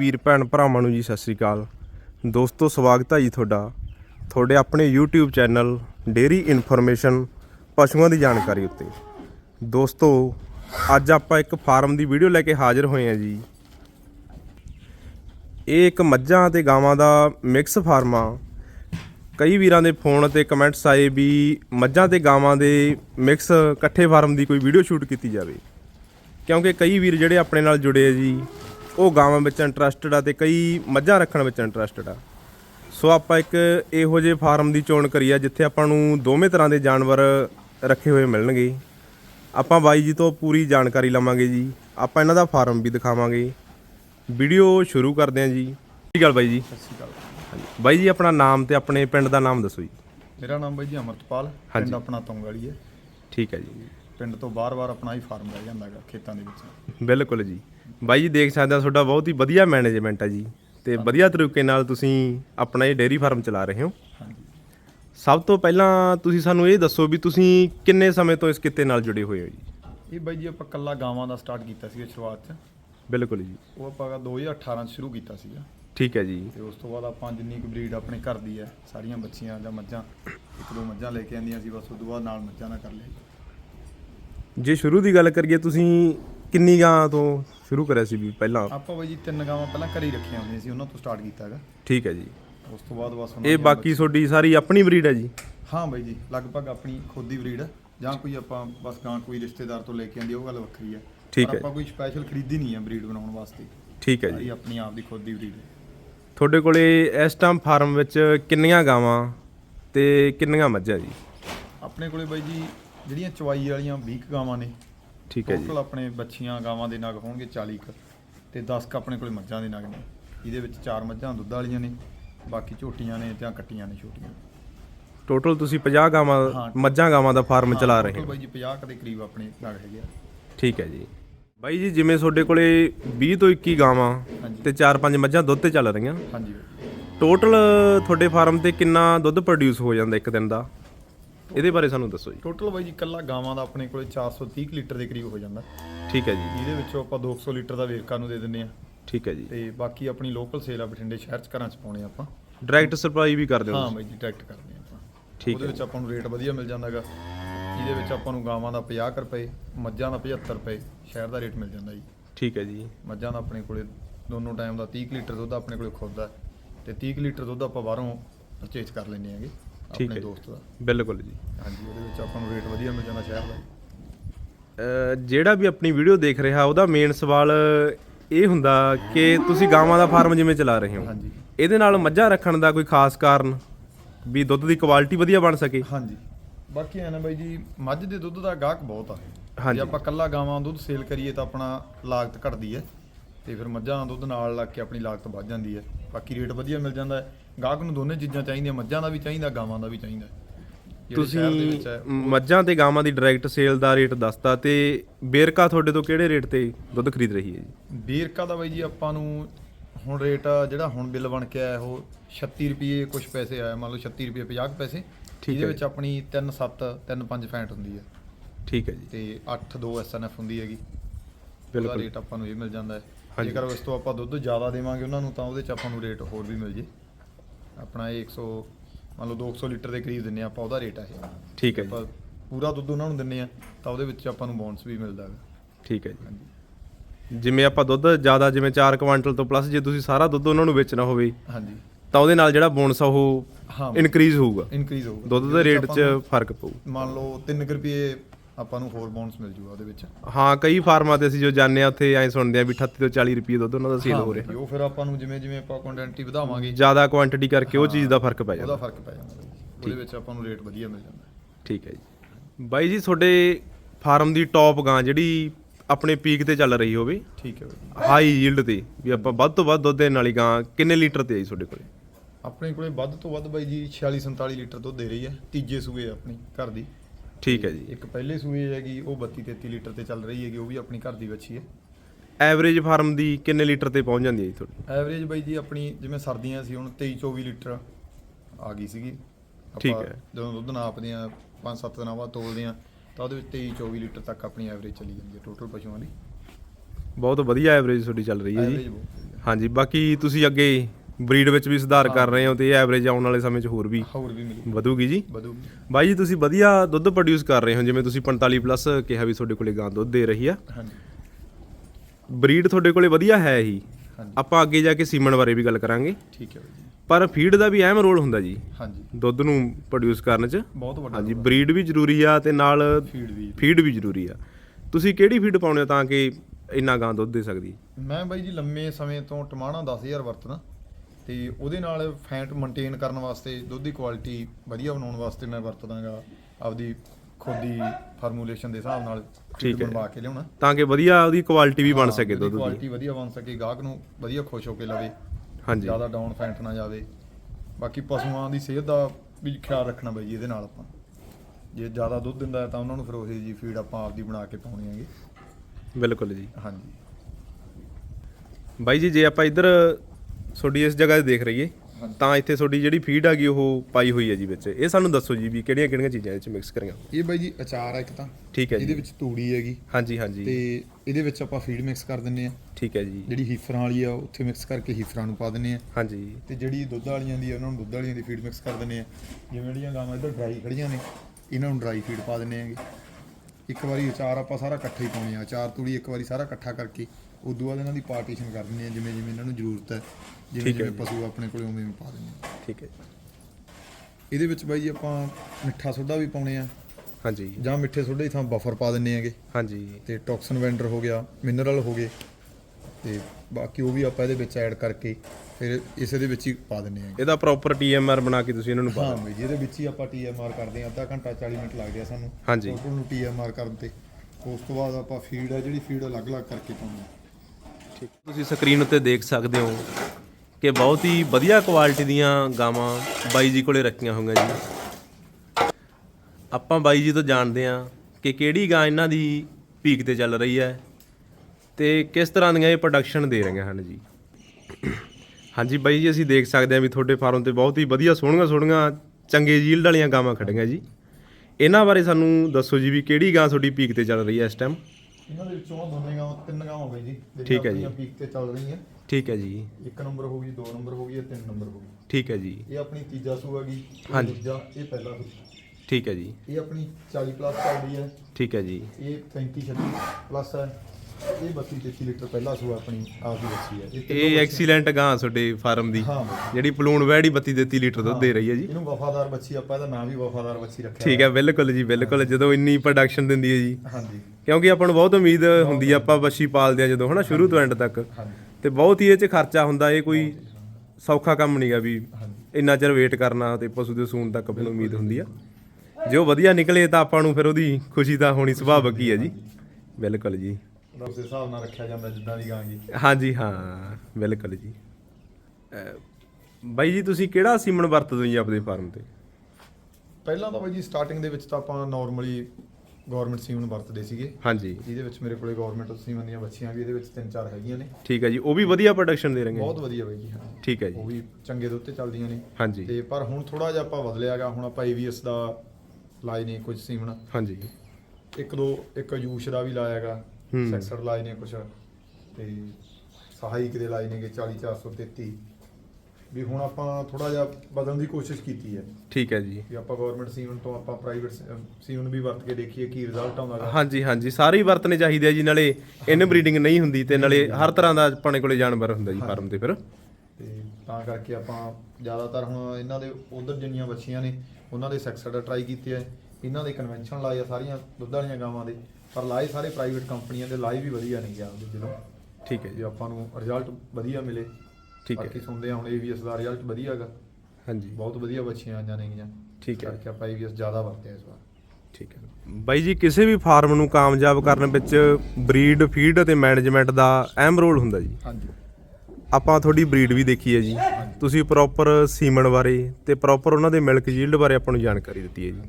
ਵੀਰ, ਭੈਣ ਭਰਾਵਾਂ ਨੂੰ ਜੀ ਸਤਿ ਸ੍ਰੀ ਅਕਾਲ। ਦੋਸਤੋ, ਸਵਾਗਤ ਹੈ ਜੀ ਤੁਹਾਡਾ। ਤੁਹਾਡੇ ਆਪਣੇ YouTube ਚੈਨਲ ਡੇਰੀ ਇਨਫੋਰਮੇਸ਼ਨ ਪਸ਼ੂਆਂ ਦੀ ਜਾਣਕਾਰੀ ਉੱਤੇ। ਦੋਸਤੋ, ਅੱਜ ਆਪਾਂ ਇੱਕ ਫਾਰਮ ਦੀ ਵੀਡੀਓ ਲੈ ਕੇ ਹਾਜ਼ਰ ਹੋਏ ਹਾਂ ਜੀ। ਇਹ ਇੱਕ ਮੱਝਾਂ ਤੇ ਗਾਵਾਂ ਦਾ ਮਿਕਸ ਫਾਰਮ ਆ। ਕਈ ਵੀਰਾਂ ਦੇ ਫੋਨ ਤੇ ਕਮੈਂਟਸ ਆਏ ਵੀ ਮੱਝਾਂ ਤੇ ਗਾਵਾਂ ਦੇ ਮਿਕਸ ਇਕੱਠੇ ਫਾਰਮ ਦੀ ਕੋਈ ਵੀਡੀਓ ਸ਼ੂਟ ਕੀਤੀ ਜਾਵੇ। ਕਿਉਂਕਿ ਕਈ ਵੀਰ ਜਿਹੜੇ ਆਪਣੇ ਨਾਲ ਜੁੜੇ ਆ ਜੀ ਉਹ ਗਾਵਾਂ ਵਿੱਚ ਇੰਟਰਸਟਡ ਆ ਤੇ ਕਈ ਮੱਝਾਂ ਰੱਖਣ ਵਿੱਚ ਇੰਟਰਸਟਡ ਆ। ਸੋ ਆਪਾਂ ਇੱਕ ਇਹੋ ਜਿਹੇ ਫਾਰਮ ਦੀ ਚੋਣ ਕਰੀ ਆ ਜਿੱਥੇ ਆਪਾਂ ਨੂੰ ਦੋਵੇਂ ਤਰ੍ਹਾਂ ਦੇ ਜਾਨਵਰ ਰੱਖੇ ਹੋਏ ਮਿਲਣਗੇ। ਆਪਾਂ ਬਾਈ ਜੀ ਤੋਂ ਪੂਰੀ ਜਾਣਕਾਰੀ ਲਵਾਂਗੇ ਜੀ। ਆਪਾਂ ਇਹਨਾਂ ਦਾ ਫਾਰਮ ਵੀ ਦਿਖਾਵਾਂਗੇ। ਵੀਡੀਓ ਸ਼ੁਰੂ ਕਰਦੇ ਹਾਂ ਜੀ। ਕੀ ਗੱਲ ਬਾਈ ਜੀ। ਸਤਿ ਸ਼੍ਰੀ ਅਕਾਲ। ਹਾਂਜੀ। ਬਾਈ ਜੀ ਆਪਣਾ ਨਾਮ ਤੇ ਆਪਣੇ ਪਿੰਡ ਦਾ ਨਾਮ ਦੱਸੋ ਜੀ। ਮੇਰਾ ਨਾਮ ਬਾਈ ਜੀ ਅਮਰਤਪਾਲ। ਪਿੰਡ ਆਪਣਾ ਤੁੰਗਲੀ ਹੈ। ਠੀਕ ਹੈ ਜੀ। ਪਿੰਡ ਤੋਂ ਬਾਰ-ਬਾਰ ਆਪਣਾ ਹੀ ਫਾਰਮ ਰਹਿ ਜਾਂਦਾ ਹੈਗਾ ਖੇਤਾਂ ਦੇ ਵਿੱਚ। ਬਿਲਕੁਲ ਜੀ। ਬਾਈ ਜੀ ਦੇਖ ਸਕਦੇ ਆ ਤੁਹਾਡਾ ਬਹੁਤ ਹੀ ਵਧੀਆ ਮੈਨੇਜਮੈਂਟ ਹੈ ਜੀ ਤੇ ਵਧੀਆ ਤਰੀਕੇ ਨਾਲ ਤੁਸੀਂ ਆਪਣਾ ਇਹ ਡੇਅਰੀ ਫਾਰਮ ਚਲਾ ਰਹੇ ਹੋ। ਹਾਂਜੀ। ਸਭ ਤੋਂ ਪਹਿਲਾਂ ਤੁਸੀਂ ਸਾਨੂੰ ਇਹ ਦੱਸੋ ਵੀ ਤੁਸੀਂ ਕਿੰਨੇ ਸਮੇਂ ਤੋਂ ਇਸ ਕਿੱਤੇ ਨਾਲ ਜੁੜੇ ਹੋਏ ਹੋ ਜੀ? ਇਹ ਬਾਈ ਜੀ ਆਪਾਂ ਕੱਲਾ ਗਾਵਾਂ ਦਾ ਸਟਾਰਟ ਕੀਤਾ ਸੀਗਾ ਸ਼ੁਰੂਆਤ 'ਚ। ਬਿਲਕੁਲ ਜੀ। ਉਹ ਆਪਾਂ 2018 'ਚ ਸ਼ੁਰੂ ਕੀਤਾ ਸੀਗਾ। ਠੀਕ ਹੈ ਜੀ। ਤੇ ਉਸ ਤੋਂ ਬਾਅਦ ਆਪਾਂ ਜਿੰਨੀ ਕੁ ਬਰੀਡ ਆਪਣੇ ਘਰ ਦੀ ਹੈ ਸਾਰੀਆਂ ਬੱਚੀਆਂ ਜਾਂ ਮੱਝਾਂ ਇੱਕ ਦੋ ਮੱਝਾਂ ਲੈ ਕੇ ਆਂਦੀਆਂ ਸੀ ਬਸ ਉਸ ਤੋਂ ਬਾਅਦ ਨਾਲ ਮੱਝਾਂ ਨਾ ਕਰ ਲਿਆ ਜੇ ਸ਼ੁਰੂ ਦੀ ਗੱਲ ਕਰੀਏ ਤੁਸੀਂ ਕਿੰਨੀ ਗਾਂ ਤੋਂ ਸ਼ੁਰੂ ਕਰਿਆ ਸੀ ਵੀ ਪਹਿਲਾਂ। ਆਪਾਂ ਬਾਈ ਜੀ ਤਿੰਨ ਗਾਵਾਂ ਪਹਿਲਾਂ ਘਰੇ ਹੀ ਰੱਖੀਆਂ ਹੁੰਦੀਆਂ ਸੀ ਉਹਨਾਂ ਤੋਂ ਸਟਾਰਟ ਕੀਤਾ ਹੈਗਾ। ਠੀਕ ਹੈ ਜੀ। ਉਸ ਤੋਂ ਬਾਅਦ ਬਸ ਉਹਨਾਂ ਇਹ ਬਾਕੀ ਤੁਹਾਡੀ ਸਾਰੀ ਆਪਣੀ ਬਰੀਡ ਹੈ ਜੀ? ਹਾਂ ਬਾਈ ਜੀ ਲਗਭਗ ਆਪਣੀ ਖੁਦ ਦੀ ਬਰੀਡ ਹੈ ਜਾਂ ਕੋਈ ਆਪਾਂ ਬਸ ਗਾਂ ਕੋਈ ਰਿਸ਼ਤੇਦਾਰ ਤੋਂ ਲੈ ਕੇ ਆਂਦੀ ਉਹ ਗੱਲ ਵੱਖਰੀ ਹੈ ਠੀਕ ਹੈ। ਆਪਾਂ ਕੋਈ ਸਪੈਸ਼ਲ ਖਰੀਦੀ ਨਹੀਂ ਹੈ ਬਰੀਡ ਬਣਾਉਣ ਵਾਸਤੇ। ਠੀਕ ਹੈ ਜੀ। ਆਪਣੀ ਆਪ ਦੀ ਖੁਦ ਦੀ ਬਰੀਡ ਹੈ ਤੁਹਾਡੇ ਕੋਲੇ ਇਸ ਟਾਈਮ ਫਾਰਮ ਵਿੱਚ ਕਿੰਨੀਆਂ ਗਾਵਾਂ ਤੇ ਕਿੰਨੀਆਂ ਮੱਝਾਂ ਜੀ? ਆਪਣੇ ਕੋਲੇ ਬਾਈ ਜੀ ਜਿਹੜੀਆਂ ਚਵਾਈ ਵਾਲੀਆਂ 20 ਕੁ ਗਾਵਾਂ ਨੇ। ਠੀਕ ਹੈ ਜੀ। ਟੋਟਲ ਆਪਣੇ ਬੱਚੀਆਂ ਗਾਵਾਂ ਦੇ ਨਗ ਹੋਣਗੇ 40 ਕੁ ਤੇ 10 ਕ ਆਪਣੇ ਕੋਲੇ ਮੱਝਾਂ ਦੇ ਨਗ ਨੇ। ਇਹਦੇ ਵਿੱਚ ਚਾਰ ਮੱਝਾਂ ਦੁੱਧ ਵਾਲੀਆਂ ਨੇ ਬਾਕੀ ਝੋਟੀਆਂ ਨੇ ਜਾਂ ਕੱਟੀਆਂ ਨੇ ਛੋਟੀਆਂ। ਟੋਟਲ ਤੁਸੀਂ 50 ਗਾਵਾਂ ਹਾਂ। ਮੱਝਾਂ ਗਾਵਾਂ ਦਾ ਫਾਰਮ ਚਲਾ ਰਹੇ ਹੋ। ਬਾਈ ਜੀ 50 ਕੁ ਦੇ ਕਰੀਬ ਆਪਣੇ ਨਗ ਹੈਗੇ ਆ। ਠੀਕ ਹੈ ਜੀ। ਬਾਈ ਜੀ ਜਿਵੇਂ ਤੁਹਾਡੇ ਕੋਲੇ 20 ਤੋਂ 21 ਗਾਵਾਂ ਹਾਂਜੀ। ਤੇ 4-5 ਮੱਝਾਂ ਦੁੱਧ ਤੇ ਚੱਲ ਰਹੀਆਂ। ਹਾਂਜੀ ਬਾਈ ਜੀ। ਟੋਟਲ ਤੁਹਾਡੇ ਫਾਰਮ ਤੇ ਕਿੰਨਾ ਦੁੱਧ ਪ੍ਰੋਡਿਊਸ ਹੋ ਜਾਂਦਾ ਇੱਕ ਦਿਨ ਦਾ? ਇਹਦੇ ਬਾਰੇ ਸਾਨੂੰ ਦੱਸੋ ਜੀ। ਟੋਟਲ ਬਾਈ ਜੀ ਕੱਲਾ ਗਾਵਾਂ ਦਾ ਆਪਣੇ ਕੋਲੇ 430 ਕੁ ਲੀਟਰ ਦੇ ਕਰੀਬ ਹੋ ਜਾਂਦਾ। ਠੀਕ ਹੈ ਜੀ। ਜਿਹਦੇ ਵਿੱਚੋਂ ਆਪਾਂ 200 ਲੀਟਰ ਦਾ ਵੇਰਕਾ ਨੂੰ ਦੇ ਦਿੰਨੇ ਆ ਠੀਕ ਹੈ ਜੀ। ਤੇ ਬਾਕੀ ਆਪਣੀ ਲੋਕਲ ਸੇਲ ਆ ਬਠਿੰਡੇ ਸ਼ਹਿਰ ਚ ਘਰਾਂ ਚ ਪਾਉਣੇ ਆਪਾਂ। ਡਾਇਰੈਕਟ ਸਪਲਾਈ ਵੀ ਕਰਦੇ ਹੋ ਹਾਂ ਬਾਈ ਜੀ ਡਾਇਰੈਕਟ ਕਰਦੇ ਆ ਆਪਾਂ। ਠੀਕ ਉਹਦੇ ਵਿੱਚ ਆਪਾਂ ਨੂੰ ਰੇਟ ਵਧੀਆ ਮਿਲ ਜਾਂਦਾਗਾ। ਜਿਹਦੇ ਵਿੱਚ ਆਪਾਂ ਨੂੰ ਗਾਵਾਂ ਦਾ 50 ਕੁ ਰੁਪਏ ਮੱਝਾਂ ਦਾ 75 ਰੁਪਏ ਸ਼ਹਿਰ ਦਾ ਰੇਟ ਮਿਲ ਜਾਂਦਾ ਜੀ। ਠੀਕ ਹੈ ਜੀ। ਮੱਝਾਂ ਦਾ ਆਪਣੇ ਕੋਲੇ ਦੋਨੋਂ ਟਾਈਮ ਦਾ 30 ਕੁ ਲੀਟਰ ਦੁੱਧ ਆਪਣੇ ਕੋਲੇ ਖੁਦ ਦਾ ਤੇ 30 ਕੁ ਲੀਟਰ ਦੁੱਧ ਆਪਾਂ ਬਾਹਰੋਂ ਪਰਚੇਸ ਕਰ ਲੈਂਦੇ ਆਂਗੇ ਠੀਕ ਹੈ ਆਪਣੇ ਜੀ। ਦੋਸਤ ਦਾ। ਬਿਲਕੁਲ ਜੀ। ਹਾਂਜੀ ਉਹਦੇ ਵਿੱਚ ਆਪਾਂ ਨੂੰ ਰੇਟ ਵਧੀਆ ਮਿਲ ਜਾਂਦਾ ਸ਼ਹਿਰ ਦਾ ਜੀ। ਜਿਹੜਾ ਵੀ ਆਪਣੀ ਵੀਡੀਓ ਦੇਖ ਰਿਹਾ ਉਹਦਾ ਮੇਨ ਸਵਾਲ ਇਹ ਹੁੰਦਾ ਕਿ ਤੁਸੀਂ ਗਾਵਾਂ ਦਾ ਫਾਰਮ ਜਿਵੇਂ ਚਲਾ ਰਹੇ ਹੋ। ਹਾਂਜੀ। ਇਹਦੇ ਨਾਲ ਮੱਝਾਂ ਰੱਖਣ ਦਾ ਕੋਈ ਖਾਸ ਕਾਰਨ ਵੀ ਦੁੱਧ ਦੀ ਕੁਆਲਿਟੀ ਵਧੀਆ ਬਣ ਸਕੇ? ਹਾਂਜੀ। ਬਾਕੀ ਐ ਨਾ ਬਾਈ ਜੀ ਮੱਝ ਦੇ ਦੁੱਧ ਦਾ ਗਾਹਕ ਬਹੁਤ ਆ। ਹਾਂਜੀ। ਜੇ ਆਪਾਂ ਕੱਲਾ ਗਾਵਾਂ ਦੁੱਧ ਸੇਲ ਕਰੀਏ ਤਾਂ ਆਪਣਾ ਲਾਗਤ ਘਟਦੀ ਹੈ। ਤੇ ਫਿਰ ਮੱਝਾਂ ਦਾ ਦੁੱਧ ਨਾਲ ਲੱਗ ਕੇ ਆਪਣੀ ਲਾਗਤ ਵੱਧ ਜਾਂਦੀ ਹੈ। ਬਾਕੀ ਰੇਟ ਵਧੀਆ ਮਿਲ ਜਾਂਦਾ ਹੈ। ਗਾਹਕ ਨੂੰ ਦੋਨੇ ਚੀਜ਼ਾਂ ਚਾਹੀਦੀਆਂ ਮੱਝਾਂ ਦਾ ਵੀ ਚਾਹੀਦਾ ਗਾਵਾਂ ਦਾ ਵੀ ਚਾਹੀਦਾ। ਜਿਹੜੇ ਸ਼ਹਿਰ ਦੇ ਤੁਸੀਂ ਵਿੱਚ ਹੈ ਮੱਝਾਂ ਤੇ ਗਾਵਾਂ ਦੀ ਡਾਇਰੈਕਟ ਸੇਲ ਦਾ ਰੇਟ ਦੱਸਤਾ ਤੇ ਬੇਰਕਾ ਤੁਹਾਡੇ ਤੋਂ ਕਿਹੜੇ ਰੇਟ ਤੇ ਦੁੱਧ ਖਰੀਦ ਰਹੀ ਹੈ ਜੀ? ਬੀਰਕਾ ਦਾ ਬਾਈ ਜੀ ਆਪਾਂ ਨੂੰ ਹੁਣ ਰੇਟ ਜਿਹੜਾ ਹੁਣ ਬਿੱਲ ਬਣ ਕੇ ਆਇਆ ਉਹ 36 ਰੁਪਏ ਕੁਝ ਪੈਸੇ ਆਇਆ ਮੰਨ ਲਓ 36 ਰੁਪਏ 50 ਕੁ ਪੈਸੇ। ਠੀਕ ਇਹਦੇ ਹੈ ਵਿੱਚ ਆਪਣੀ 3 7 3 5 ਫੈਂਟ ਹੁੰਦੀ ਹੈ। ਠੀਕ ਹੈ ਜੀ। ਤੇ 8 2 ਐਸਐਨਐਫ ਹੁੰਦੀ ਹੈਗੀ। ਉਹਦਾ ਬਿਲਕੁਲ। ਰੇਟ ਆਪਾਂ ਨੂੰ ਇਹ ਮਿਲ ਜਾਂਦਾ ਹੈ। ਹਾਂਜੀ। ਜੇਕਰ ਉਸ ਤੋਂ ਆਪਾਂ ਦੁੱਧ ਜ਼ਿਆਦਾ ਦੇਵਾਂਗੇ ਉਹਨਾਂ ਨੂੰ ਤਾਂ ਉਹਦੇ ਚ ਆਪਾਂ ਨੂੰ ਰੇਟ ਹੋਰ ਵੀ ਮਿਲ ਜੇ। ਆਪਣਾ ਇਹ 100 ਮੰਨ ਲਓ 200 ਲੀਟਰ ਦੇ ਕਰੀਬ ਦਿੰਨੇ ਆਪਾਂ ਉਹਦਾ ਰੇਟ ਆ ਇਹ। ਠੀਕ ਹੈ ਜੀ। ਆਪਾਂ ਪੂਰਾ ਦੁੱਧ ਉਹਨਾਂ ਨੂੰ ਦਿੰਨੇ ਆ ਤਾਂ ਉਹਦੇ ਵਿੱਚ ਆਪਾਂ ਨੂੰ ਬੋਨਸ ਵੀ ਮਿਲਦਾ ਹੈ ਠੀਕ ਹੈ ਜੀ। ਜਿਵੇਂ ਆਪਾਂ ਦੁੱਧ ਜ਼ਿਆਦਾ ਜਿਵੇਂ 4 ਕੁਆਂਟਲ ਤੋਂ ਪਲੱਸ ਜੇ ਤੁਸੀਂ ਸਾਰਾ ਦੁੱਧ ਉਹਨਾਂ ਨੂੰ ਵੇਚਣਾ ਹੋਵੇ ਹਾਂਜੀ। ਤਾਂ ਉਹਦੇ ਨਾਲ ਜਿਹੜਾ ਬੋਨਸ ਆ ਉਹ ਹਾਂ। ਇਨਕਰੀਜ਼ ਹੋਊਗਾ। ਇਨਕਰੀਜ਼ ਹੋਊਗਾ। ਦੁੱਧ ਦੇ ਰੇਟ 'ਚ ਫ਼ਰਕ ਪਊ। ਮੰਨ ਲਓ 3 ਰੁਪਏ ਆਪਾਂ ਨੂੰ ਹੋਰ ਬੋਨਸ ਮਿਲ ਜੂਗਾ ਉਹਦੇ ਵਿੱਚ। ਹਾਂ ਕਈ ਫਾਰਮਾਂ ਤੇ ਅਸੀਂ ਜੋ ਜਾਂਦੇ ਆ ਉੱਥੇ ਐਂ ਸੁਣਦੇ ਆ ਵੀ 38 ਤੋਂ 40 ਰੁਪਏ ਦੁੱਧ ਉਹਨਾਂ ਦਾ ਸੇਲ ਹਾਂ ਰਿਹਾ। ਉਹ ਫਿਰ ਆਪਾਂ ਨੂੰ ਜਿਵੇਂ ਜਿਵੇਂ ਆਪਾਂ ਕੁਆਂਟੀਟੀ ਵਧਾਵਾਂਗੇ। ਜ਼ਿਆਦਾ ਕੁਆਂਟੀਟੀ ਕਰਕੇ ਉਹ ਚੀਜ਼ ਦਾ ਫ਼ਰਕ ਪੈ ਉਹਦਾ ਜਾਂਦਾ ਫ਼ਰਕ ਪੈ ਜਾਂਦਾ। ਉਹਦੇ ਵਿੱਚ ਆਪਾਂ ਨੂੰ ਰੇਟ ਵਧੀਆ ਮਿਲ ਜਾਂਦਾ। ਠੀਕ ਹੈ ਜੀ। ਬਾਈ ਜੀ ਤੁਹਾਡੇ ਫਾਰਮ ਦੀ ਟੌਪ ਗਾਂ ਜਿਹੜੀ ਆਪਣੇ ਪੀਕ ਤੇ ਚੱਲ ਰਹੀ ਹੋਵੇ ਠੀਕ ਹੈ ਬਾਈ। ਹਾਈ ਯੀਲਡ ਤੇ ਵੀ ਆਪਾਂ ਵੱਧ ਤੋਂ ਵੱਧ ਦੁੱਧ ਦੇਣ ਵਾਲੀ ਗਾਂ ਕਿੰਨੇ ਲੀਟਰ ਤੇ ਆਈ ਤੁਹਾਡੇ ਕੋਲੇ? ਆਪਣੇ ਕੋਲੇ ਵੱਧ ਤੋਂ ਵੱਧ ਬਾਈ ਜੀ 46 47 ਲੀਟਰ ਦੁੱਧ ਦੇ ਰਹੀ ਹੈ ਤੀਜੇ ਸੂਏ ਆਪਣੀ ਘਰ ਦੀ। ਠੀਕ ਹੈ ਜੀ। ਇੱਕ ਪਹਿਲੇ ਸੂਏ ਹੈਗੀ ਉਹ 32 33 ਲੀਟਰ ਤੇ ਚੱਲ ਰਹੀ ਹੈਗੀ ਉਹ ਵੀ ਆਪਣੀ ਘਰ ਦੀ ਬੱਚੀ ਹੈ। ਐਵਰੇਜ ਫਾਰਮ ਦੀ ਕਿੰਨੇ ਲੀਟਰ ਤੇ ਪਹੁੰਚ ਜਾਂਦੀ ਹੈ ਜੀ ਤੁਹਾਡੀ? ਐਵਰੇਜ ਬਾਈ ਜੀ ਆਪਣੀ ਜਿਵੇਂ ਸਰਦੀਆਂ ਸੀ ਹੁਣ 23 24 ਲੀਟਰ ਆ ਗਈ ਸੀਗੀ। ਆਪਾਂ ਠੀਕ ਹੈ। ਜਦੋਂ ਦੁੱਧ ਨਾਪਦੇ ਆ 5-7 ਦਿਨਾਂ ਬਾਅਦ ਤੋਲਦੇ ਆ ਤਾਂ ਉਹਦੇ ਵਿੱਚ 23 24 ਲੀਟਰ ਤੱਕ ਆਪਣੀ ਐਵਰੇਜ ਚਲੀ ਜਾਂਦੀ ਹੈ ਟੋਟਲ ਪਸ਼ੂਆਂ ਦੀ। ਬਹੁਤ ਵਧੀਆ ਐਵਰੇਜ ਤੁਹਾਡੀ ਚੱਲ ਰਹੀ ਹੈ ਜੀ। ਐਵਰੇਜ ਬਹੁਤ ਵਧੀਆ। ਹਾਂਜੀ ਬਾਕੀ ਤੁਸੀਂ ਅੱਗੇ ਬਰੀਡ ਵਿੱਚ ਵੀ ਸੁਧਾਰ ਕਰ ਰਹੇ ਹੋ ਤੇ ਐਵਰੇਜ ਆਉਣ ਵਾਲੇ ਸਮੇਂ 'ਚ ਹੋਰ ਵੀ ਹੋਰ ਵੀ ਮਿਲੂ ਵਧੂਗੀ ਜੀ? ਵਧੂ ਬਾਈ ਜੀ ਤੁਸੀਂ ਵਧੀਆ ਦੁੱਧ ਪ੍ਰੋਡਿਊਸ ਕਰ ਰਹੇ ਹੋ ਜਿਵੇਂ ਤੁਸੀਂ 45 ਪਲੱਸ ਕਿਹਾ ਵੀ ਤੁਹਾਡੇ ਕੋਲੇ ਗਾਂ ਦੁੱਧ ਦੇ ਰਹੀ ਆ। ਹਾਂਜੀ। ਬਰੀਡ ਤੁਹਾਡੇ ਕੋਲੇ ਵਧੀਆ ਹੈ ਹੀ। ਆਪਾਂ ਅੱਗੇ ਜਾ ਕੇ ਸੀਮਨ ਬਾਰੇ ਵੀ ਗੱਲ ਕਰਾਂਗੇ। ਠੀਕ ਹੈ ਬਾਈ ਜੀ। ਪਰ ਫੀਡ ਦਾ ਵੀ ਅਹਿਮ ਰੋਲ ਹੁੰਦਾ ਜੀ ਹਾਂਜੀ। ਦੁੱਧ ਨੂੰ ਪ੍ਰੋਡਿਊਸ ਕਰਨ 'ਚ। ਬਹੁਤ ਵੱਡਾ ਹਾਂਜੀ ਬਰੀਡ ਵੀ ਜ਼ਰੂਰੀ ਆ ਤੇ ਨਾਲ ਫੀਡ ਵੀ। ਫੀਡ ਵੀ ਜ਼ਰੂਰੀ ਆ। ਤੁਸੀਂ ਕਿਹੜੀ ਫੀਡ ਪਾਉਣੇ ਹੋ ਤਾਂ ਕਿ ਇੰਨਾ ਗਾਂ ਦੁੱਧ ਦੇ ਸਕਦੀ? ਮੈਂ ਬਾਈ ਜੀ ਲੰਮੇ ਸਮੇਂ ਤੋਂ ਟਮਾਣਾ 10000 ਵਰਤਦਾ। ਤੇ ਉਹਦੇ ਨਾਲ ਫੈਟ ਮੇਨਟੇਨ ਕਰਨ ਵਾਸਤੇ ਦੁੱਧ ਦੀ ਕੁਆਲਿਟੀ ਵਧੀਆ ਬਣਾਉਣ ਵਾਸਤੇ ਮੈਂ ਵਰਤਦਾਗਾ ਆਪਦੀ ਖੁਦ ਦੀ ਫਾਰਮੂਲੇਸ਼ਨ ਦੇ ਹਿਸਾਬ ਨਾਲ ਠੀਕ ਹੈ। ਬਣਵਾ ਕੇ ਲਿਆਉਣਾ। ਤਾਂ ਕਿ ਵਧੀਆ ਉਹਦੀ ਕੁਆਲਿਟੀ ਵੀ ਬਣ ਸਕੇ ਦੁੱਧ ਦੀ। ਕੁਆਲਿਟੀ ਵਧੀਆ ਬਣ ਸਕੇ ਗਾਹਕ ਨੂੰ ਵਧੀਆ ਖੁਸ਼ ਹੋ ਕੇ ਲਵੇ ਹਾਂਜੀ। ਜ਼ਿਆਦਾ ਡਾਊਨ ਫੈਟ ਨਾ ਜਾਵੇ। ਬਾਕੀ ਪਸ਼ੂਆਂ ਦੀ ਸਿਹਤ ਦਾ ਵੀ ਖਿਆਲ ਰੱਖਣਾ ਬਾਈ ਜੀ ਇਹਦੇ ਨਾਲ ਆਪਾਂ। ਜੇ ਜ਼ਿਆਦਾ ਦੁੱਧ ਦਿੰਦਾ ਤਾਂ ਉਹਨਾਂ ਨੂੰ ਫਿਰ ਉਹੀ ਜੀ ਫੀਡ ਆਪਾਂ ਆਪਦੀ ਬਣਾ ਕੇ ਪਾਉਣੀ ਹੈਗੀ। ਬਿਲਕੁਲ ਜੀ। ਹਾਂਜੀ। ਬਾਈ ਜੀ ਜੇ ਆਪਾਂ ਇੱਧਰ ਤੁਹਾਡੀ ਇਸ ਜਗ੍ਹਾ ਤੇ ਦੇਖ ਰਹੀਏ ਹਾਂਜੀ। ਤਾਂ ਇੱਥੇ ਤੁਹਾਡੀ ਜਿਹੜੀ ਫੀਡ ਹੈਗੀ ਉਹ ਪਾਈ ਹੋਈ ਹੈ ਜੀ ਵਿੱਚ। ਇਹ ਸਾਨੂੰ ਦੱਸੋ ਜੀ ਵੀ ਕਿਹੜੀਆਂ ਕਿਹੜੀਆਂ ਚੀਜ਼ਾਂ ਇਹਦੇ ਵਿੱਚ ਮਿਕਸ ਕਰੀਆਂ? ਇਹ ਬਾਈ ਜੀ ਅਚਾਰ ਹੈ ਇੱਕ ਤਾਂ। ਠੀਕ ਹੈ ਇਹਦੇ ਜੀ ਵਿੱਚ ਤੂੜੀ ਹੈਗੀ। ਹਾਂਜੀ ਹਾਂਜੀ। ਤੇ ਇਹਦੇ ਵਿੱਚ ਆਪਾਂ ਫੀਡ ਮਿਕਸ ਕਰ ਦਿੰਨੇ ਆ ਠੀਕ ਹੈ ਜੀ। ਜਿਹੜੀ ਹੀਫਰਾਂ ਵਾਲੀ ਆ ਉੱਥੇ ਮਿਕਸ ਕਰਕੇ ਹੀਫਰਾਂ ਨੂੰ ਪਾ ਦਿੰਨੇ ਆ ਹਾਂਜੀ। ਤੇ ਜਿਹੜੀ ਦੁੱਧ ਵਾਲੀਆਂ ਦੀ ਆ ਉਹਨਾਂ ਨੂੰ ਦੁੱਧ ਵਾਲੀਆਂ ਦੀ ਫੀਡ ਮਿਕਸ ਕਰ ਦਿੰਨੇ ਆ ਜਿਵੇਂ ਜਿਹੜੀਆਂ ਗਾਵਾਂ ਇੱਧਰ ਡਰਾਈ ਖੜੀਆਂ ਨੇ ਇਹਨਾਂ ਨੂੰ ਡਰਾਈ ਫੀਡ ਪਾ ਦਿੰਨੇ ਆਗੇ ਇੱਕ ਵਾਰੀ ਅਚਾਰ ਆਪਾਂ ਸਾਰਾ ਇਕੱਠਾ ਹੀ ਪਾਉਣੇ ਆ ਅਚਾਰ ਤੂੜੀ ਇੱਕ ਵਾਰੀ ਸਾਰਾ ਇਕੱਠਾ ਕਰਕੇ ਉਦੋਂ ਬਾਅਦ ਇਹਨਾਂ ਦੀ ਪਾਰਟੀਸ਼ਨ ਕਰ ਦਿੰਨੇ ਆ ਜਿਵੇਂ ਜਿਵੇਂ ਇਹਨਾਂ ਨੂੰ ਜ਼ਰੂਰਤ ਹੈ ਜਿਵੇਂ ਹੈ ਜਿਵੇਂ ਪਸ਼ੂ ਆਪਣੇ ਕੋਲੇ ਉਵੇਂ ਉਵੇਂ ਪਾ ਦਿੰਨੇ ਆ। ਠੀਕ ਹੈ ਇਹਦੇ ਵਿੱਚ ਬਾਈ ਜੀ ਆਪਾਂ ਮਿੱਠਾ ਸੋਡਾ ਵੀ ਪਾਉਣੇ ਆ ਹਾਂਜੀ। ਜਾਂ ਮਿੱਠੇ ਸੋਡੇ ਦੀ ਥਾਂ ਬਫਰ ਪਾ ਦਿੰਨੇ ਆਗੇ ਹਾਂਜੀ। ਤੇ ਟੌਕਸਨ ਵੈਂਡਰ ਹੋ ਗਿਆ ਮਿਨਰਲ ਹੋ ਗਏ ਤੇ ਬਾਕੀ ਉਹ ਵੀ ਆਪਾਂ ਇਹਦੇ ਵਿੱਚ ਐਡ ਕਰਕੇ ਫਿਰ ਇਸੇ ਦੇ ਵਿੱਚ ਹੀ ਪਾ ਦਿੰਨੇ ਆ ਇਹਦਾ ਪ੍ਰੋਪਰ ਟੀਐਮਆਰ ਬਣਾ ਕੇ ਤੁਸੀਂ ਇਹਨਾਂ ਨੂੰ ਪਾ ਹਾਂ ਬਈ ਜੀ ਇਹਦੇ ਵਿੱਚ ਹੀ ਆਪਾਂ ਟੀਐਮਆਰ ਕਰਦੇ ਆ ਅੱਧਾ ਘੰਟਾ 40 ਮਿੰਟ ਲੱਗਦੇ ਆ ਸਾਨੂੰ। ਹਾਂਜੀ। ਟੋਟਲ ਨੂੰ ਟੀਐਮਆਰ ਕਰਨ ਤੇ। ਉਸ ਤੋਂ ਬਾਅਦ ਆਪਾਂ ਫੀਡ ਆ ਜਿਹੜੀ ਫੀਡ ਅਲੱਗ-ਅਲੱਗ ਕਰਕੇ ਪਾਉਂਦੇ ਆ ਠੀਕ। ਤੁਸੀਂ ਸਕਰੀਨ ਉੱਤੇ ਦੇਖ ਸਕਦੇ ਹੋ ਕਿ ਬਹੁਤ ਹੀ ਵਧੀਆ ਕੁਆਲਿਟੀ ਦੀਆਂ ਗਾਵਾਂ ਬਾਈ ਜੀ ਕੋਲੇ ਰੱਖੀਆਂ ਹੋਈਆਂ ਜੀ। ਆਪਾਂ ਬਾਈ ਜੀ ਤੋਂ ਜਾਣਦੇ ਹਾਂ ਕਿ ਕਿਹੜੀ ਗਾਂ ਇਹਨਾਂ ਦੀ ਪੀਕ ਤੇ ਚੱਲ ਰਹੀ ਹੈ ਤੇ ਕਿਸ ਤਰ੍ਹਾਂ ਦੀਆਂ ਇਹ ਪ੍ਰੋਡਕਸ਼ਨ ਦੇ ਰਹੀਆਂ ਹਨ ਜੀ। ਹਾਂਜੀ ਬਾਈ ਜੀ ਅਸੀਂ ਦੇਖ ਸਕਦੇ ਹਾਂ ਵੀ ਤੁਹਾਡੇ ਫਾਰਮ ਤੇ ਬਹੁਤ ਹੀ ਵਧੀਆ ਸੋਹਣੀਆਂ ਸੋਹਣੀਆਂ ਚੰਗੇ ਜੀਲਡ ਵਾਲੀਆਂ ਗਾਵਾਂ ਖੜੀਆਂ ਜੀ। ਇਹਨਾਂ ਬਾਰੇ ਸਾਨੂੰ ਦੱਸੋ ਜੀ ਵੀ ਕਿਹੜੀ ਗਾਂ ਤੁਹਾਡੀ ਪੀਕ ਤੇ ਚੱਲ ਰਹੀ ਹੈ ਇਸ ਟਾਈਮ ਇਹਨਾਂ ਦੇ ਵਿੱਚੋਂ ਦੋਨੇ ਗਾਵਾਂ ਤਿੰਨ ਗਾਵਾਂ ਬਈ ਜੀ। ਜਿਹੜੀਆਂ ਠੀਕ ਹੈ ਜੀ। ਪੀਕ ਤੇ ਚੱਲ ਰਹੀਆਂ ਠੀਕ ਹੈ ਜੀ। ਇੱਕ ਨੰਬਰ ਹੋ ਗਈ ਦੋ ਨੰਬਰ ਹੋ ਗਈ ਇਹ ਤਿੰਨ ਨੰਬਰ ਹੋ ਗਈ। ਠੀਕ ਹੈ ਜੀ। ਇਹ ਆਪਣੀ ਤੀਜਾ ਸੂ ਹੈਗੀ ਇਹ ਹਾਂਜੀ। ਦੂਜਾ ਇਹ ਪਹਿਲਾ ਸੂ। ਠੀਕ ਹੈ ਜੀ। ਇਹ ਆਪਣੀ 40 ਪਲੱਸ ਚੱਲਦੀ ਹੈ। ਠੀਕ ਹੈ ਜੀ। ਇਹ 35 36 ਪਲੱਸ ਹੈ। ਇਹ 32 33 ਲੀਟਰ ਪਹਿਲਾ ਸੂ ਆਪਣੀ ਆਪ ਦੀ ਬੱਚੀ ਹੈ। ਤਿੰਨੋਂ ਇਹ ਬੱਚੀਆਂ- ਐਕਸੀਲੈਂਟ ਗਾਂ ਤੁਹਾਡੇ ਫਾਰਮ ਦੀ। ਹਾਂ। ਜਿਹੜੀ ਪਲੂਣ ਵੈੜੀ 32 33 ਲੀਟਰ ਦੁੱਧ ਦੇ ਰਹੀ ਹੈ ਜੀ। ਇਹਨੂੰ ਵਫਾਦਾਰ ਬੱਚੀ ਆਪਾਂ ਇਹਦਾ ਨਾਮ ਵੀ ਵਫਾਦਾਰ ਬੱਚੀ ਰੱਖਿਆ ਠੀਕ ਹੈ ਬਿਲਕੁਲ ਜੀ ਬਿਲਕੁਲ। ਜਦੋਂ ਇੰਨੀ ਪ੍ਰੋਡਕਸ਼ਨ ਦਿੰਦੀ ਹੈ ਜੀ। ਹਾਂਜੀ। ਕਿਉਂਕਿ ਆਪਾਂ ਨੂੰ ਬਹੁਤ ਉਮੀਦ ਹੁੰਦੀ ਆ ਆਪਾਂ ਬੱਛੀ ਪਾਲਦੇ ਆ ਜਦੋਂ ਹਨਾ ਸ਼ੁਰੂ ਤੋਂ ਐਂਡ ਤੱਕ। ਹਾਂਜੀ। ਤੇ ਬਹੁਤ ਹੀ ਇਹ 'ਚ ਖਰਚਾ ਹੁੰਦਾ ਇਹ ਕੋਈ ਸੌਖਾ ਕੰਮ ਨਹੀਂਗਾ ਵੀ ਇੰਨਾ ਚਿਰ ਵੇਟ ਕਰਨਾ ਤੇ ਪਸ਼ੂ ਦੇ ਸੂਣ ਤੱਕ ਆਪਾਂ ਨੂੰ ਉਮੀਦ ਹੁੰਦੀ ਆ। ਜੋ ਵਧੀਆ ਨਿਕਲੇ ਤਾਂ ਆਪਾਂ ਨੂੰ ਫਿਰ ਉਹਦੀ ਖੁਸ਼ੀ ਤਾਂ ਹੋਣੀ ਸੁਭਾਵਿਕ ਹੀ ਹੈ ਜੀ। ਬਿਲਕੁਲ ਜੀ। ਉਸ ਹਿਸਾਬ ਨਾਲ ਰੱਖਿਆ ਜਾਂਦਾ ਜਿੱਦਾਂ ਦੀ ਗਾਂ ਗੀ ਹਾਂਜੀ ਹਾਂ ਬਿਲਕੁਲ ਜੀ। ਅਹ ਬਾਈ ਜੀ ਤੁਸੀਂ ਕਿਹੜਾ ਸੀਮਨ ਵਰਤਦੇ ਹੋ ਜੀ ਆਪਣੇ ਫਾਰਮ ਤੇ? ਪਹਿਲਾਂ ਤਾਂ ਬਾਈ ਜੀ ਸਟਾਰਟਿੰਗ ਦੇ ਵਿੱਚ ਤਾਂ ਆਪਾਂ ਨਾਰਮਲੀ ਗਵਰਨਮੈਂਟ ਸੀਮਨ ਵਰਤਦੇ ਸੀਗੇ। ਹਾਂਜੀ। ਜਿਹਦੇ ਵਿੱਚ ਮੇਰੇ ਕੋਲੇ ਗਵਰਨਮੈਂਟ ਸੀਮਨ ਦੀਆਂ ਬੱਚੀਆਂ ਵੀ ਇਹਦੇ ਵਿੱਚ ਤਿੰਨ ਚਾਰ ਹੈਗੀਆਂ ਨੇ। ਠੀਕ ਹੈ ਜੀ ਉਹ ਵੀ ਵਧੀਆ ਪ੍ਰੋਡਕਸ਼ਨ ਦੇ ਰਹੇ ਬਹੁਤ ਨੇ ਵਧੀਆ ਬਾਈ ਜੀ ਹਾਂ। ਠੀਕ ਹੈ ਉਹ ਜੀ ਵੀ ਚੰਗੇ ਦੁੱਧ ਤੇ ਚੱਲਦੀਆਂ ਨੇ। ਹਾਂਜੀ। ਤੇ ਪਰ ਹੁਣ ਥੋੜਾ ਜਿਹਾ ਆਪਾਂ ਬਦਲਿਆਗਾ ਹੁਣ ਆਪਾਂ AVS ਦਾ ਲਾਏ ਨੇ ਕੁਝ ਸੀਮਨ। ਹਾਂਜੀ। ਇੱਕ ਦੋ ਇੱਕ ਯੂਸ਼ ਦਾ ਵੀ ਲਾਇਆਗਾ ਹੂੰ। ਸੈਕਸਰ ਲਾਏ ਨੇ ਕੁਝ ਤੇ ਸਹਾਇਕ ਦੇ ਲਾਏ ਨੇਗੇ 40433 ਵੀ ਹੁਣ ਆਪਾਂ ਥੋੜਾ ਜਿਹਾ ਬਦਲਣ ਦੀ ਕੋਸ਼ਿਸ਼ ਕੀਤੀ ਹੈ। ਠੀਕ ਹੈ ਜੀ। ਵੀ ਆਪਾਂ ਗਵਰਨਮੈਂਟ ਸੀਮਨ ਤੋਂ ਆਪਾਂ ਪ੍ਰਾਈਵੇਟ ਸੀਮਨ ਵੀ ਵਰਤ ਕੇ ਦੇਖੀਏ ਕੀ ਰਿਜ਼ਲਟ ਆਉਂਦਾ ਹਾਂਜੀ ਹਾਂਜੀ। ਸਾਰੇ ਹੀ ਵਰਤਨੇ ਚਾਹੀਦੇ ਆ ਜੀ ਨਾਲੇ ਇਨ ਬਰੀਡਿੰਗ ਨਹੀਂ ਹੁੰਦੀ ਤੇ ਨਾਲੇ ਹਰ ਤਰ੍ਹਾਂ ਦਾ ਆਪਣੇ ਕੋਲੇ ਜਾਨਵਰ ਹੁੰਦਾ ਜੀ ਫਾਰਮ ਤੇ ਫਿਰ। ਤੇ ਤਾਂ ਕਰਕੇ ਆਪਾਂ ਜ਼ਿਆਦਾਤਰ ਹੁਣ ਇਹਨਾਂ ਦੇ ਉਧਰ ਜਿੰਨੀਆਂ ਬੱਚੀਆਂ ਨੇ ਉਹਨਾਂ ਦੇ ਸੈਕਸਰ ਦਾ ਟਰਾਈ ਕੀਤੇ ਆ। ਇਹਨਾਂ ਦੇ ਕਨਵੈਨਸ਼ਨ ਲਾਏ ਆ ਸਾਰੀਆਂ ਦੁੱਧ ਵਾਲੀਆਂ ਗਾਵਾਂ ਦੇ। ਪਰ ਲਾਏ ਸਾਰੇ ਪ੍ਰਾਈਵੇਟ ਕੰਪਨੀਆਂ ਦੇ ਲਾਏ ਵੀ ਵਧੀਆ ਨਹੀਂ ਗਿਆ ਉਹਦੇ ਜਦੋਂ ਠੀਕ ਹੈ ਜੇ। ਜੀ ਆਪਾਂ ਨੂੰ ਰਿਜ਼ਲਟ ਵਧੀਆ ਮਿਲੇ ਠੀਕ ਬਾਕੀ ਹੈ ਸੁਣਦੇ ਆ ਹੁਣ AVS ਦਾ ਰਿਜ਼ਲਟ ਵਧੀਆ ਹੈਗਾ। ਹਾਂਜੀ। ਬਹੁਤ ਵਧੀਆ ਬੱਚੀਆਂ ਆਈਆਂ ਨੇਗੀਆਂ ਠੀਕ ਹੈ। ਕਰਕੇ ਆਪਾਂ AVS ਜ਼ਿਆਦਾ ਵਰਤਿਆ ਇਸ ਵਾਰ। ਠੀਕ ਹੈ। ਬਾਈ ਜੀ ਕਿਸੇ ਵੀ ਫਾਰਮ ਨੂੰ ਕਾਮਯਾਬ ਕਰਨ ਵਿੱਚ ਬਰੀਡ ਫੀਡ ਅਤੇ ਮੈਨੇਜਮੈਂਟ ਦਾ ਅਹਿਮ ਰੋਲ ਹੁੰਦਾ ਜੀ। ਹਾਂਜੀ। ਆਪਾਂ ਤੁਹਾਡੀ ਬਰੀਡ ਵੀ ਦੇਖੀ ਹੈ ਜੀ। ਤੁਸੀਂ ਪ੍ਰੋਪਰ ਸੀਮਨ ਬਾਰੇ ਤੇ ਪ੍ਰੋਪਰ ਉਹਨਾਂ ਦੇ ਮਿਲਕ ਯੀਲਡ ਬਾਰੇ ਆਪਾਂ ਨੂੰ ਜਾਣਕਾਰੀ ਦਿੱਤੀ ਹੈ ਜੀ।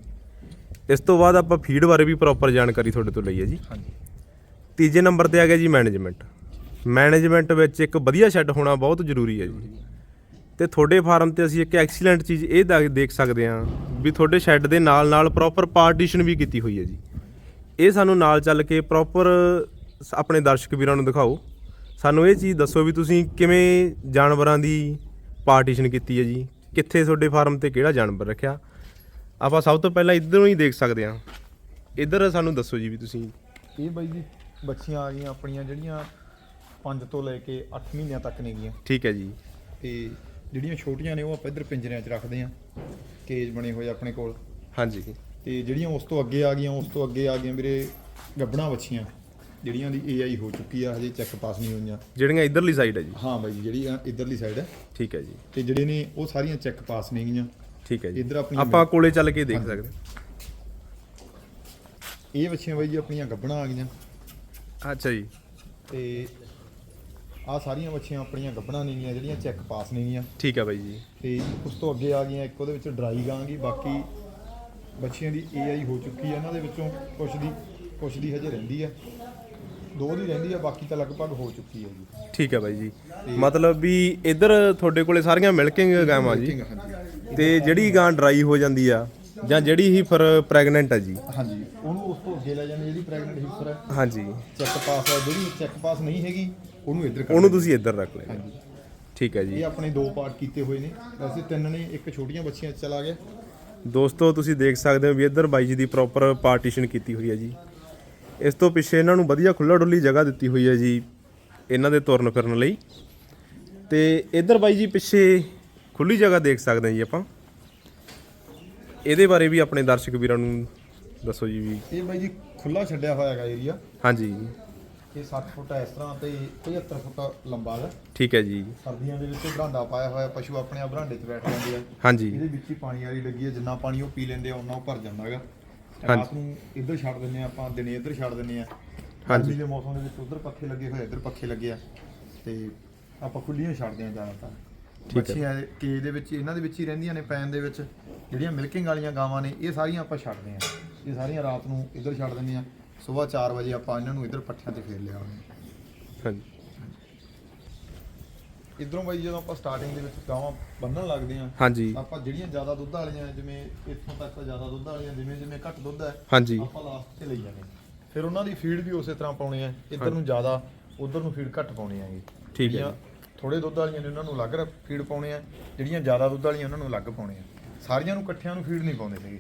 ਇਸ ਤੋਂ ਬਾਅਦ ਆਪਾਂ ਫੀਡ ਬਾਰੇ ਵੀ ਪ੍ਰੋਪਰ ਜਾਣਕਾਰੀ ਤੁਹਾਡੇ ਤੋਂ ਲਈ ਹੈ ਜੀ। ਹਾਂਜੀ। ਤੀਜੇ ਨੰਬਰ ਤੇ ਆ ਗਿਆ ਜੀ ਮੈਨੇਜਮੈਂਟ ਮੈਨੇਜਮੈਂਟ ਵਿੱਚ ਇੱਕ ਵਧੀਆ ਸ਼ੈੱਡ ਹੋਣਾ ਬਹੁਤ ਜ਼ਰੂਰੀ ਹੈ ਜੀ। ਤੇ ਤੁਹਾਡੇ ਫਾਰਮ ਤੇ ਅਸੀਂ ਇੱਕ ਐਕਸੀਲੈਂਟ ਚੀਜ਼ ਇਹ ਦੇਖ ਸਕਦੇ ਹਾਂ ਵੀ ਤੁਹਾਡੇ ਸ਼ੈੱਡ ਦੇ ਨਾਲ ਨਾਲ ਪ੍ਰੋਪਰ ਪਾਰਟੀਸ਼ਨ ਵੀ ਕੀਤੀ ਹੋਈ ਹੈ ਜੀ। ਇਹ ਸਾਨੂੰ ਨਾਲ ਚੱਲ ਕੇ ਪ੍ਰੋਪਰ ਆਪਣੇ ਦਰਸ਼ਕ ਵੀਰਾਂ ਨੂੰ ਦਿਖਾਓ। ਸਾਨੂੰ ਇਹ ਚੀਜ਼ ਦੱਸੋ ਵੀ ਤੁਸੀਂ ਕਿਵੇਂ ਜਾਨਵਰਾਂ ਦੀ ਪਾਰਟੀਸ਼ਨ ਕੀਤੀ ਹੈ ਜੀ। ਕਿੱਥੇ ਤੁਹਾਡੇ ਫਾਰਮ ਤੇ ਕਿਹੜਾ ਜਾਨਵਰ ਰੱਖਿਆ। ਆਪਾਂ ਸਭ ਤੋਂ ਪਹਿਲਾਂ ਇੱਧਰੋਂ ਹੀ ਦੇਖ ਸਕਦੇ ਹਾਂ। ਇੱਧਰ ਸਾਨੂੰ ਦੱਸੋ ਜੀ ਵੀ ਤੁਸੀਂ। ਇਹ ਬਾਈ ਜੀ ਬੱਚੀਆਂ ਆ ਗਈਆਂ ਆਪਣੀਆਂ ਜਿਹੜੀਆਂ 5 ਤੋਂ ਲੈ ਕੇ 8 ਮਹੀਨਿਆਂ ਤੱਕ ਨੇਗੀਆਂ ਠੀਕ ਹੈ ਜੀ। ਤੇ ਜਿਹੜੀਆਂ ਛੋਟੀਆਂ ਨੇ ਉਹ ਆਪਾਂ ਇੱਧਰ ਪਿੰਜਰਿਆਂ 'ਚ ਰੱਖਦੇ ਆਂ ਕੇਜ ਬਣੇ ਹੋਏ ਆਪਣੇ ਕੋਲ। ਹਾਂਜੀ। ਤੇ ਜਿਹੜੀਆਂ ਉਸ ਤੋਂ ਅੱਗੇ ਆ ਗਈਆਂ ਉਸ ਤੋਂ ਅੱਗੇ ਆ ਗਈਆਂ ਵੀਰੇ ਗੱਬਣਾ ਬੱਚੀਆਂ। ਜਿਹੜੀਆਂ ਦੀ ਏਆਈ ਹੋ ਚੁੱਕੀ ਆ ਹਜੇ ਚੈੱਕ ਪਾਸ ਨਹੀਂ ਹੋਈਆਂ। ਜਿਹੜੀਆਂ ਇੱਧਰਲੀ ਸਾਈਡ ਹੈ ਜੀ। ਹਾਂ ਬਾਈ ਜੀ ਜਿਹੜੀ ਇੱਧਰਲੀ ਸਾਈਡ ਹੈ ਠੀਕ ਹੈ ਜੀ। ਤੇ ਜਿਹੜੇ ਨੇ ਉਹ ਸਾਰੀਆਂ ਚੈੱਕ ਪਾਸ ਨੇ ਗਈਆਂ। ਠੀਕ ਹੈ ਜੀ। ਇੱਧਰ ਆਪਣੀਆਂ ਆਪਾਂ ਕੋਲੇ ਚੱਲ ਕੇ ਦੇਖ ਸਕਦੇ ਇਹ ਬੱਚੀਆਂ ਬਾਈ ਜੀ ਆਪਣੀਆਂ ਗੱਬਣਾ ਆ ਗਈਆਂ। ਅੱਛਾ ਜੀ। ਤੇ ਆ ਸਾਰੀਆਂ ਬੱਚੀਆਂ ਆਪਣੀਆਂ ਗੱਬਣਾ ਨੇ ਗਈਆਂ ਜਿਹੜੀਆਂ ਚੈੱਕ ਪਾਸ ਨੇ ਗਈਆਂ ਠੀਕ ਹੈ ਬਾਈ ਜੀ। ਤੇ ਉਸ ਤੋਂ ਅੱਗੇ ਆ ਗਈਆਂ ਇੱਕ ਉਹਦੇ ਵਿੱਚ ਡਰਾਈ ਗਾਂਗੀ ਬਾਕੀ ਬੱਚਿਆਂ ਦੀ ਏਆਈ ਹੋ ਚੁੱਕੀ ਹੈ ਇਹਨਾਂ ਦੇ ਵਿੱਚੋਂ ਕੁਛ ਦੀ ਕੁਛ ਦੀ ਹਜੇ ਰਹਿੰਦੀ ਹੈ। ਦੋ ਦੀ ਰਹਿੰਦੀ ਹੈ ਬਾਕੀ ਤਾਂ ਲਗਭਗ ਹੋ ਚੁੱਕੀ ਹੈ ਜੀ। ਠੀਕ ਹੈ ਬਾਈ ਜੀ। ਮਤਲਬ ਵੀ ਇੱਧਰ ਤੁਹਾਡੇ ਕੋਲੇ ਸਾਰੀਆਂ ਮਿਲਕਿੰਗ ਗਾਵਾਂ ਜੀ। ਤੇ ਜਿਹੜੀ ਗਾਂ ਡਰਾਈ ਹੋ ਜਾਂਦੀ ਆ ਜਾਂ ਜਿਹੜੀ ਹੀ ਫਿਰ ਪ੍ਰੈਗਨੈਂਟ ਆ ਜੀ। ਹਾਂਜੀ। ਉਹਨੂੰ ਉਸ ਤੋਂ ਅੱਗੇ ਲੈ ਜਾਂਦੇ ਜਿਹੜੀ ਪ੍ਰੈਗਨੈਂਟ ਹਿੱਸਰ ਹੈ ਹਾਂਜੀ। ਚੈੱਕ ਪਾਸ ਹੈ ਜਿਹੜੀ ਚੈੱਕ ਪਾਸ ਨਹੀਂ ਹੈਗੀ ਉਹਨੂੰ ਇੱਧਰ ਕਰ ਉਹਨੂੰ ਤੁਸੀਂ ਇੱਧਰ ਰੱਖ ਲੈਣਾ ਹਾਂਜੀ। ਠੀਕ ਹੈ ਜੀ। ਇਹ ਆਪਣੇ ਦੋ ਪਾਰਟ ਕੀਤੇ ਹੋਏ ਨੇ। ਵੈਸੇ ਤਿੰਨ ਨੇ ਇੱਕ ਛੋਟੀਆਂ ਬੱਚੀਆਂ 'ਚ ਚਲਾ ਗਿਆ। ਦੋਸਤੋ ਤੁਸੀਂ ਦੇਖ ਸਕਦੇ ਹੋ ਵੀ ਇੱਧਰ ਬਾਈ ਜੀ ਦੀ ਪ੍ਰੋਪਰ ਪਾਰਟੀਸ਼ਨ ਕੀਤੀ ਹੋਈ ਹੈ ਜੀ। ਇਸ ਤੋਂ ਪਿੱਛੇ ਇਹਨਾਂ ਨੂੰ ਵਧੀਆ ਖੁੱਲਾ ਡੁੱਲੀ ਜਗ੍ਹਾ ਦਿੱਤੀ ਹੋਈ ਹੈ ਜੀ ਇਹਨਾਂ ਦੇ ਤੁਰਨ ਫਿਰਨ ਲਈ। ਤੇ ਇੱਧਰ ਬਾਈ ਜੀ ਪਿੱਛੇ ਖੁੱਲੀ ਜਗ੍ਹਾ ਦੇਖ ਸਕਦੇ ਹਾਂ ਜੀ ਆਪਾਂ। ਇਹਦੇ ਬਾਰੇ ਵੀ ਆਪਣੇ ਦਰਸ਼ਕ ਵੀਰਾਂ ਨੂੰ ਦੱਸੋ ਜੀ ਵੀ। ਇਹ ਬਾਈ ਜੀ ਖੁੱਲਾ ਛੱਡਿਆ ਹੋਇਆ ਹੈਗਾ ਏਰੀਆ ਹਾਂਜੀ। ਇਹ 60 ਫੁੱਟ ਇਸ ਤਰ੍ਹਾਂ ਤੇ 75 ਫੁੱਟ ਲੰਬਾ ਹੈ। ਠੀਕ ਹੈ ਜੀ। ਸਰਦੀਆਂ ਦੇ ਵਿੱਚ ਬਰਾਂਡਾ ਪਾਇਆ ਹੋਇਆ ਪਸ਼ੂ ਆਪਣੇ ਆ ਬਰਾਂਡੇ 'ਚ ਬੈਠ ਜਾਂਦੇ ਆ। ਹਾਂਜੀ। ਇਹਦੇ ਵਿੱਚ ਹੀ ਪਾਣੀ ਵਾਲੀ ਲੱਗੀ ਹੈ ਜਿੰਨਾ ਪਾਣੀ ਉਹ ਪੀ ਲੈਂਦੇ ਆ ਉਹਨਾਂ ਉਹ ਭਰ ਜਾਂਦਾ ਹੈਗਾ। ਹਾਂਜੀ। ਰਾਤ ਨੂੰ ਇੱਧਰ ਛੱਡ ਦਿੰਨੇ ਆ ਆਪਾਂ ਦਿਨੇ ਇੱਧਰ ਛੱਡ ਦਿੰਨੇ ਆ। ਹਾਂਜੀ। ਦੇ ਮੌਸਮ ਦੇ ਵਿੱਚ ਉੱਧਰ ਪੱਖੇ ਲੱਗੇ ਹੋਏ ਇੱਧਰ ਪੱਖੇ ਲੱਗੇ ਆ। ਤੇ ਆਪਾਂ ਖੁੱਲੀਆਂ ਛੱਡਦੇ ਆ ਜ਼ਿਆਦਾਤਰ। ਬੱਚੀਆਂ ਕੇਜ ਦੇ ਵਿੱਚ ਇਹਨਾਂ ਦੇ ਵਿੱਚ ਹੀ ਰਹਿੰਦੀਆਂ ਨੇ ਪੈਨ ਦੇ ਵਿੱਚ। ਜਿਹੜੀਆਂ ਮਿਲਕਿੰਗ ਵਾਲੀਆਂ ਗਾਵਾਂ ਨੇ ਇਹ ਸਾਰੀਆਂ ਆਪਾਂ ਛੱਡਦੇ ਆ ਇਹ ਸਾਰੀਆਂ ਰਾਤ ਨੂੰ ਇੱਧਰ ਛੱਡ ਦਿੰਦੇ ਆ ਸਵੇਰ 4 ਵਜੇ ਆਪਾਂ ਇਹਨਾਂ ਨੂੰ ਇੱਧਰ ਪੱਠਿਆਂ ਤੇ ਫੇਰ ਲਿਆ ਹਾਂਜੀ। ਇਧਰੋਂ ਬਾਈ ਜਦੋਂ ਆਪਾਂ ਸਟਾਰਟਿੰਗ ਦੇ ਵਿੱਚ ਗਾਵਾਂ ਬੰਨਣ ਲੱਗਦੇ ਆ ਹਾਂਜੀ। ਆਪਾਂ ਜਿਹੜੀਆਂ ਜ਼ਿਆਦਾ ਦੁੱਧ ਵਾਲੀਆਂ ਜਿਵੇਂ ਇੱਥੋਂ ਤੱਕ ਤਾਂ ਜ਼ਿਆਦਾ ਦੁੱਧ ਵਾਲੀਆਂ ਜਿਵੇਂ ਜਿਵੇਂ ਘੱਟ ਦੁੱਧ ਹੈ ਹਾਂਜੀ। ਆਪਾਂ ਲਾਸਟ ਤੇ ਲਈ ਜਾਂਦੇ ਫਿਰ ਉਹਨਾਂ ਦੀ ਫੀਡ ਵੀ ਉਸੇ ਤਰ੍ਹਾਂ ਪਾਉਣੀ ਹੈ ਇੱਧਰ ਨੂੰ ਜ਼ਿਆਦਾ ਉਧਰ ਨੂੰ ਫੀਡ ਘੱਟ ਪਾਉਣੀ ਹੈਗੀ। ਠੀਕ ਹੈ ਥੋੜੇ ਦੁੱਧ ਵਾਲੀਆਂ ਨੇ ਉਹਨਾਂ ਨੂੰ ਅਲੱਗ ਫੀਡ ਪਾਉਣੀ ਹੈ ਜਿਹੜੀਆਂ ਜ਼ਿਆਦਾ ਦੁੱਧ ਵਾਲੀਆਂ ਉਹਨਾਂ ਨੂੰ ਅਲੱਗ ਪਾਉਣੀ ਹੈ ਸਾਰੀਆਂ ਨੂੰ ਇਕੱਠਿਆਂ ਨੂੰ ਫੀਡ ਨਹੀਂ ਪਾਉਂਦੇ ਸੀਗੇ।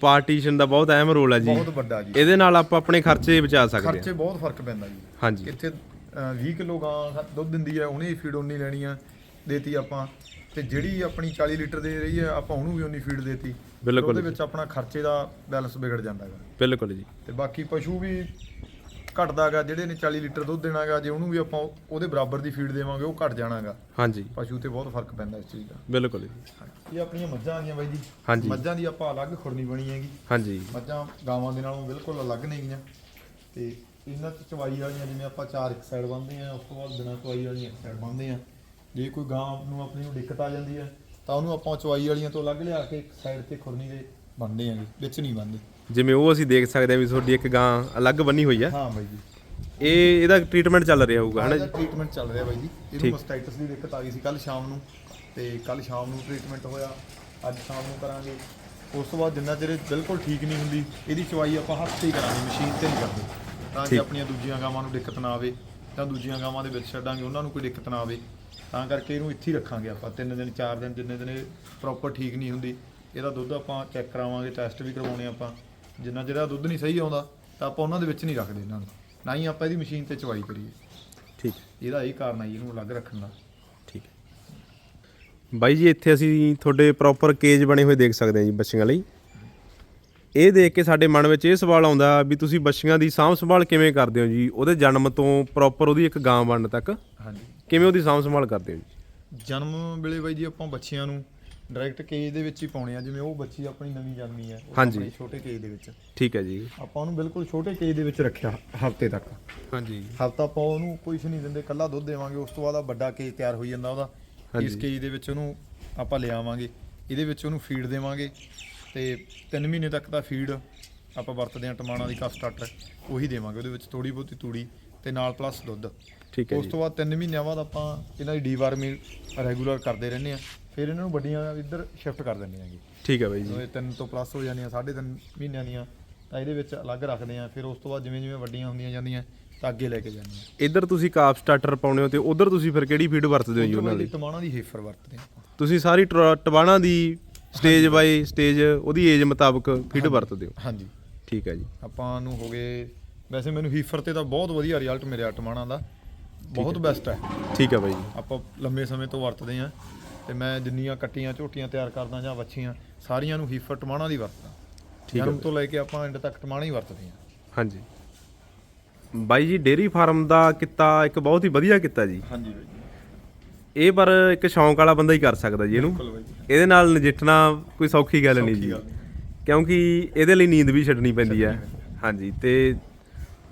ਪਾਰਟੀਸ਼ਨ ਦਾ ਬਹੁਤ ਅਹਿਮ ਰੋਲ ਹੈ ਜੀ। ਬਹੁਤ ਵੱਡਾ ਜੀ। ਇਹਦੇ ਨਾਲ ਆਪਾਂ ਆਪਣੇ ਖਰਚੇ ਬਚਾ ਸਕਦੇ ਖਰਚੇ ਹਾਂ ਬਹੁਤ ਫ਼ਰਕ ਪੈਂਦਾ ਜੀ। ਹਾਂਜੀ। ਅਹ, 20 ਕਿਲੋ ਗਾਂ ਦੁੱਧ ਦਿੰਦੀ ਹੈ ਉਹਨੇ ਫੀਡ ਉਨੀ ਲੈਣੀ ਆ ਦੇਤੀ ਆਪਾਂ। ਤੇ ਜਿਹੜੀ ਆਪਣੀ 40 ਲੀਟਰ ਦੇ ਰਹੀ ਹੈ ਆਪਾਂ ਉਹਨੂੰ ਵੀ ਉਨੀ ਫੀਡ ਦੇਤੀ। ਬਿਲਕੁਲ ਉਹਦੇ ਵਿੱਚ ਆਪਣਾ ਖਰਚੇ ਦਾ ਬੈਲੈਂਸ ਵਿਗੜ ਜਾਂਦਾ ਹੈਗਾ ਬਿਲਕੁਲ ਜੀ। ਤੇ ਬਾਕੀ ਪਸ਼ੂ ਵੀ ਘਟਦਾਗਾ ਜਿਹੜੇ ਨੇ 40 ਲੀਟਰ ਦੁੱਧ ਦੇਣਾਗਾ ਜੇ ਉਹਨੂੰ ਵੀ ਆਪਾਂ ਉਹਦੇ ਬਰਾਬਰ ਦੀ ਫੀਡ ਦੇਵਾਂਗੇ ਉਹ ਘਟ ਜਾਣਾਗਾ। ਹਾਂਜੀ। ਪਸ਼ੂ ਤੇ ਬਹੁਤ ਫ਼ਰਕ ਪੈਂਦਾ ਇਸ ਚੀਜ਼ ਦਾ। ਬਿਲਕੁਲ ਜੀ। ਇਹ ਆਪਣੀਆਂ ਮੱਝਾਂ ਆ ਗਈਆਂ ਬਾਈ ਜੀ। ਹਾਂਜੀ। ਮੱਝਾਂ ਦੀ ਆਪਾਂ ਅਲੱਗ ਖੁਰਨੀ ਬਣੀ ਹੈਗੀ। ਹਾਂਜੀ। ਮੱਝਾਂ ਗਾਵਾਂ ਦੇ ਨਾਲੋਂ ਬਿਲਕੁਲ ਅਲੱਗ ਨੇ ਗੀਆਂ। ਤੇ ਇਹਨਾਂ ਚ ਚਵਾਈ ਵਾਲੀਆਂ ਜਿਵੇਂ ਆਪਾਂ ਚਾਰ ਇੱਕ ਸਾਈਡ ਬੰਨਦੇ ਆ ਉਸ ਤੋਂ ਬਾਅਦ ਬਿਨਾਂ ਚਵਾਈ ਵਾਲੀਆਂ ਇੱਕ ਸਾਈਡ ਬੰਨਦੇ ਆ ਜੇ ਕੋਈ ਗਾਂ ਨੂੰ ਆਪਣੀ ਨੂੰ ਦਿੱਕਤ ਆ ਜਾਂਦੀ ਹੈ ਤਾਂ ਉਹਨੂੰ ਆਪਾਂ ਚਵਾਈ ਵਾਲੀਆਂ ਤੋਂ ਅਲੱਗ ਲਿਆ ਕੇ ਇੱਕ ਸਾਈਡ ਤੇ ਖੁਰਨੀ ਦੇ ਬੰਨਦੇ ਆਂਗੇ ਵਿੱਚ ਨਹੀਂ ਬੰਨਦੇ ਜਿਵੇਂ ਉਹ ਅਸੀਂ ਦੇਖ ਸਕਦੇ ਹਾਂ ਵੀ ਤੁਹਾਡੀ ਇੱਕ ਗਾਂ ਅਲੱਗ ਬੰਨੀ ਹੋਈ ਆ। ਹਾਂ ਬਾਈ ਜੀ। ਇਹ ਇਹਦਾ ਟ੍ਰੀਟਮੈਂਟ ਚੱਲ ਰਿਹਾ ਹੋਊਗਾ ਹਨਾ ਜੀ? ਟ੍ਰੀਟਮੈਂਟ ਚੱਲ ਰਿਹਾ ਬਾਈ ਜੀ। ਇਹਨੂੰ। ਮਸਟਾਈਟਸ ਦੀ ਦਿੱਕਤ ਆ ਗਈ ਸੀ ਕੱਲ ਸ਼ਾਮ ਨੂੰ ਤੇ ਕੱਲ ਸ਼ਾਮ ਨੂੰ ਟ੍ਰੀਟਮੈਂਟ ਹੋਇਆ। ਅੱਜ ਸ਼ਾਮ ਨੂੰ ਕਰਾਂਗੇ। ਉਸ ਤੋਂ ਬਾਅਦ ਜਿੰਨਾ ਚਿਰ ਬਿਲਕੁਲ ਠੀਕ ਨਹੀਂ ਹੁੰਦੀ ਇਹਦੀ ਚਵਾਈ ਆਪਾਂ ਹੱਥ ਤੇ ਹੀ ਕਰਾਂਗੇ ਮਸ਼ੀਨ ਤੇ ਨਹੀਂ ਕਰਦੇ। ਤਾਂ ਕਿ। ਆਪਣੀਆਂ ਦੂਜੀਆਂ ਗਾਵਾਂ ਨੂੰ ਦਿੱਕਤ ਨਾ ਆਵੇ ਜਾਂ ਦੂਜੀਆਂ ਗਾਵਾਂ ਦੇ ਵਿੱਚ ਛੱਡਾਂਗੇ ਉਹਨਾਂ ਨੂੰ ਕੋਈ ਦਿੱਕਤ ਨਾ ਆਵੇ। ਤਾਂ ਕਰਕੇ ਇਹਨੂੰ ਇੱਥੇ ਹੀ ਰੱਖਾਂਗੇ ਆਪਾਂ ਤਿੰਨ ਦਿਨ ਚਾਰ ਦਿਨ ਜਿੰਨੇ ਦਿਨ ਇਹ ਪ੍ਰੋਪਰ ਠੀਕ ਨਹੀਂ ਹੁੰਦੀ। ਇਹਦਾ ਦੁੱਧ ਆਪਾਂ ਚੈੱਕ ਕਰਾਵਾਂਗੇ ਟੈਸਟ ਵੀ ਕਰਵਾਉਣੇ ਆਪਾਂ। ਜਿੰਨਾ ਜਿਹੜਾ ਦੁੱਧ ਨਹੀਂ ਸਹੀ ਆਉਂਦਾ ਤਾਂ ਆਪਾਂ ਉਹਨਾਂ ਦੇ ਵਿੱਚ ਨਹੀਂ ਰੱਖਦੇ ਇਹਨਾਂ ਨੂੰ। ਨਾ ਹੀ ਆਪਾਂ ਇਹਦੀ ਮਸ਼ੀਨ ਤੇ ਚਵਾਈ ਕਰੀਏ। ਠੀਕ। ਇਹਦਾ ਇਹ ਕਾਰਨ ਹੈ ਜੀ ਇਹਨੂੰ ਅਲੱਗ ਰੱਖਣ ਦਾ। ਠੀਕ ਹੈ। ਬਾਈ ਜੀ ਇੱਥੇ ਅਸੀਂ ਤੁਹਾਡੇ ਪ੍ਰੋਪਰ ਕੇਜ ਬਣੇ ਹੋਏ ਦੇਖ ਸਕਦੇ ਹਾਂ ਜੀ ਬੱਚੀਆਂ ਲਈ। ਇਹ ਦੇਖ ਕੇ ਸਾਡੇ ਮਨ ਵਿੱਚ ਇਹ ਸਵਾਲ ਆਉਂਦਾ ਵੀ ਤੁਸੀਂ ਬੱਚੀਆਂ ਦੀ ਸਾਂਭ ਸੰਭਾਲ ਕਿਵੇਂ ਕਰਦੇ ਹੋ ਜੀ? ਉਹਦੇ ਜਨਮ ਤੋਂ ਪ੍ਰੋਪਰ ਉਹਦੀ ਇੱਕ ਗਾਂ ਬਣਨ ਤੱਕ ਹਾਂਜੀ। ਕਿਵੇਂ ਉਹਦੀ ਸਾਂਭ ਸੰਭਾਲ ਕਰਦੇ ਹੋ ਜੀ? ਜਨਮ ਵੇਲੇ ਬਾਈ ਜੀ ਆਪਾਂ ਬੱਚਿਆਂ ਨੂੰ ਡਾਇਰੈਕਟ ਕੇਜ ਦੇ ਵਿੱਚ ਹੀ ਪਾਉਣੇ ਆ ਜਿਵੇਂ ਉਹ ਬੱਚੀ ਆਪਣੀ ਨਵੀਂ ਜਨਮੀ ਹੈ ਉਹ ਹਾਂਜੀ। ਆਪਣੇ ਛੋਟੇ ਕੇਜ ਦੇ ਵਿੱਚ। ਠੀਕ ਹੈ ਜੀ। ਆਪਾਂ ਉਹਨੂੰ ਬਿਲਕੁਲ ਛੋਟੇ ਕੇਜ ਦੇ ਵਿੱਚ ਰੱਖਿਆ ਹਫ਼ਤੇ ਤੱਕ। ਹਾਂਜੀ। ਹਫਤਾ ਆਪਾਂ ਉਹਨੂੰ ਕੁਝ ਨਹੀਂ ਦਿੰਦੇ ਕੱਲਾ ਦੁੱਧ ਦੇਵਾਂਗੇ ਉਸ ਤੋਂ ਬਾਅਦ ਆ ਵੱਡਾ ਕੇਜ ਤਿਆਰ ਹੋਈ ਜਾਂਦਾ ਉਹਦਾ। ਇਸ ਹਾਂਜੀ। ਕੇਜ ਦੇ ਵਿੱਚ ਉਹਨੂੰ ਆਪਾਂ ਲਿਆਵਾਂਗੇ। ਇਹਦੇ ਵਿੱਚ ਉਹਨੂੰ ਫੀਡ ਦੇਵਾਂਗੇ ਤੇ 3 ਮਹੀਨੇ ਤੱਕ ਦਾ ਫੀਡ ਆਪਾਂ ਵਰਤਦੇ ਹਾਂ ਟਮਾਣਾ ਦੀ ਕਫ ਸਟਾਰਟਰ ਉਹੀ ਦੇਵਾਂਗੇ। ਉਹਦੇ ਵਿੱਚ ਥੋੜੀ ਬਹੁਤੀ ਤੂੜੀ ਤੇ ਨਾਲ ਪਲੱਸ ਦੁੱਧ। ਠੀਕ ਹੈ ਉਸ ਜੀ। ਤੋਂ ਬਾਅਦ 3 ਮਹੀਨਿਆਂ ਬਾਅਦ ਆਪਾਂ ਇਹਨਾਂ ਦੀ ਡੀਵਾਰਮਿੰਗ ਰੈਗੂਲਰ ਕਰਦੇ ਰਹਿੰਦੇ ਆ ਫਿਰ ਇਹਨਾਂ ਨੂੰ ਵੱਡੀਆਂ ਇੱਧਰ ਸ਼ਿਫਟ ਕਰ ਦਿੰਦੇ ਆਂਗੇ ਠੀਕ ਹੈ ਬਾਈ ਜੀ। ਇਹ 3 ਤੋਂ ਪਲੱਸ ਹੋ ਜਾਂਦੀਆਂ 3.5 ਮਹੀਨਿਆਂ ਦੀਆਂ ਤਾਂ ਇਹਦੇ ਵਿੱਚ ਅਲੱਗ ਰੱਖਦੇ ਆ ਫਿਰ ਉਸ ਤੋਂ ਬਾਅਦ ਜਿਵੇਂ ਜਿਵੇਂ ਵੱਡੀਆਂ ਹੁੰਦੀਆਂ ਜਾਂਦੀਆਂ ਤਾਂ ਅੱਗੇ ਲੈ ਕੇ ਜਾਂਦੇ ਆ ਇੱਧਰ ਤੁਸੀਂ ਕਾਪ ਸਟਾਰਟਰ ਪਾਉਣੇ ਹੋ ਤੇ ਉਧਰ ਤੁਸੀਂ ਫਿਰ ਕਿਹੜੀ ਫੀਡ ਵਰਤਦੇ ਹੋ ਜੀ ਉਹਨਾਂ ਦੀ ਟਮਾਣਾ ਦੀ ਹੇਫਰ ਵਰਤਦੇ ਆਪਾਂ। ਤੁਸੀਂ ਸਾਰੀ ਟਵਾਣਾ ਦੀ ਸਟੇਜ ਬਾਈ ਸਟੇਜ ਉਹਦੀ ਏਜ ਮੁਤਾਬਕ ਫੀਡ ਵਰਤਦੇ ਹੋ? ਹਾਂਜੀ। ਠੀਕ ਹੈ ਜੀ। ਆਪਾਂ ਨੂੰ ਹੋ ਗਏ ਵੈਸੇ ਮੈਨੂੰ ਹੀਫਰ ਤੇ ਤਾਂ ਬਹੁਤ ਵਧੀਆ ਰਿਜ਼ਲਟ ਮਿਲਿਆ ਟਮਾਣਾ ਦਾ। ਬਹੁਤ ਬੈਸਟ ਹੈ। ਠੀਕ ਹੈ ਬਾਈ ਜੀ। ਆਪਾਂ ਲੰਬੇ ਸਮੇਂ ਤੋਂ ਵਰਤਦੇ ਆ ਤੇ ਮੈਂ ਜਿੰਨੀਆਂ ਕੱਟੀਆਂ ਝੋਟੀਆਂ ਤਿਆਰ ਕਰਦਾ ਜਾਂ ਵੱਛੀਆਂ ਸਾਰੀਆਂ ਨੂੰ ਹੀਫਰ ਟਮਾਣਾ ਦੀ ਵਰਤਦਾ। ਠੀਕ ਹੈ ਜਨਮ ਤੋਂ ਲੈ ਕੇ ਆਪਾਂ ਐਂਡ ਤੱਕ ਟਮਾਣਾ ਹੀ ਵਰਤਦੇ ਆ ਹਾਂਜੀ। ਬਾਈ ਜੀ ਡੇਰੀ ਫਾਰਮ ਦਾ ਕਿੱਤਾ ਇੱਕ ਬਹੁਤ ਹੀ ਵਧੀਆ ਕਿੱਤਾ ਜੀ। ਹਾਂਜੀ ਬਾਈ ਜੀ। ਇਹ ਪਰ ਇੱਕ ਸ਼ੌਂਕ ਵਾਲਾ ਬੰਦਾ ਹੀ ਕਰ ਸਕਦਾ ਜੀ ਇਹਨੂੰ। ਬਿਲਕੁਲ ਬਾਈ ਜੀ। ਇਹਦੇ ਨਾਲ ਨਜਿੱਠਣਾ ਕੋਈ ਸੌਖੀ ਗੱਲ ਨਹੀਂ ਸੌਖੀ ਜੀ ਗੱਲ ਨਹੀਂ। ਕਿਉਂਕਿ ਇਹਦੇ ਲਈ ਨੀਂਦ ਵੀ ਛੱਡਣੀ ਪੈਂਦੀ ਹੈ। ਹਾਂਜੀ ਤੇ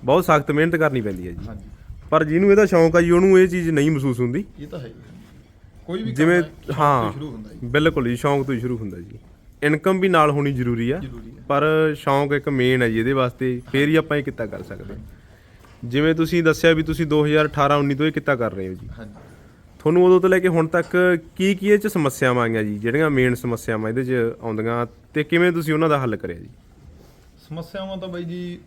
ਬਹੁਤ ਸਖਤ ਮਿਹਨਤ ਕਰਨੀ ਪੈਂਦੀ ਹੈ ਜੀ। ਹਾਂਜੀ। ਪਰ ਜਿਹਨੂੰ ਇਹਦਾ ਸ਼ੌਂਕ ਆ ਜੀ ਉਹਨੂੰ ਇਹ ਚੀਜ਼ ਨਹੀਂ ਮਹਿਸੂਸ ਹੁੰਦੀ। ਇਹ ਤਾਂ ਹੈ ਹੀ ਹੈ। ਕੋਈ ਵੀ ਕੰਮ ਜਿਵੇਂ ਹੈ, ਸ਼ੌਕ ਤੋਂ ਹਾਂ ਸ਼ੁਰੂ ਹੁੰਦਾ ਜੀ। ਬਿਲਕੁਲ ਜੀ ਸ਼ੌਂਕ ਤੋਂ ਹੀ ਸ਼ੁਰੂ ਹੁੰਦਾ ਜੀ। ਇਨਕਮ ਵੀ ਨਾਲ ਹੋਣੀ ਜ਼ਰੂਰੀ ਆ ਜ਼ਰੂਰੀ ਪਰ ਸ਼ੌਂਕ ਇੱਕ ਮੇਨ ਹੈ ਜੀ ਇਹਦੇ ਵਾਸਤੇ ਫੇਰ ਹੀ ਆਪਾਂ ਇਹ ਕਿੱਤਾ ਕਰ ਸਕਦੇ। ਹਾਂ। ਜਿਵੇਂ ਤੁਸੀਂ ਦੱਸਿਆ ਵੀ ਤੁਸੀਂ 2018 19 ਤੋਂ ਇਹ ਕਿੱਤਾ ਕਰ ਰਹੇ ਹੋ ਜੀ। ਹਾਂਜੀ। ਤੁਹਾਨੂੰ ਉਦੋਂ ਤੋਂ ਲੈ ਕੇ ਹੁਣ ਤੱਕ ਕੀ ਕੀ ਇਹ ਚ ਸਮੱਸਿਆਵਾਂ ਆਈਆਂ ਜੀ ਜਿਹੜੀਆਂ ਮੇਨ ਸਮੱਸਿਆਵਾਂ ਇਹਦੇ ਚ ਆਉਂਦੀਆਂ ਤੇ ਕਿਵੇਂ ਤੁਸੀਂ ਉਹਨਾਂ ਦਾ ਹੱਲ ਕਰਿਆ ਜੀ? ਸਮੱਸਿਆਵਾਂ ਤਾਂ ਬਾਈ ਜੀ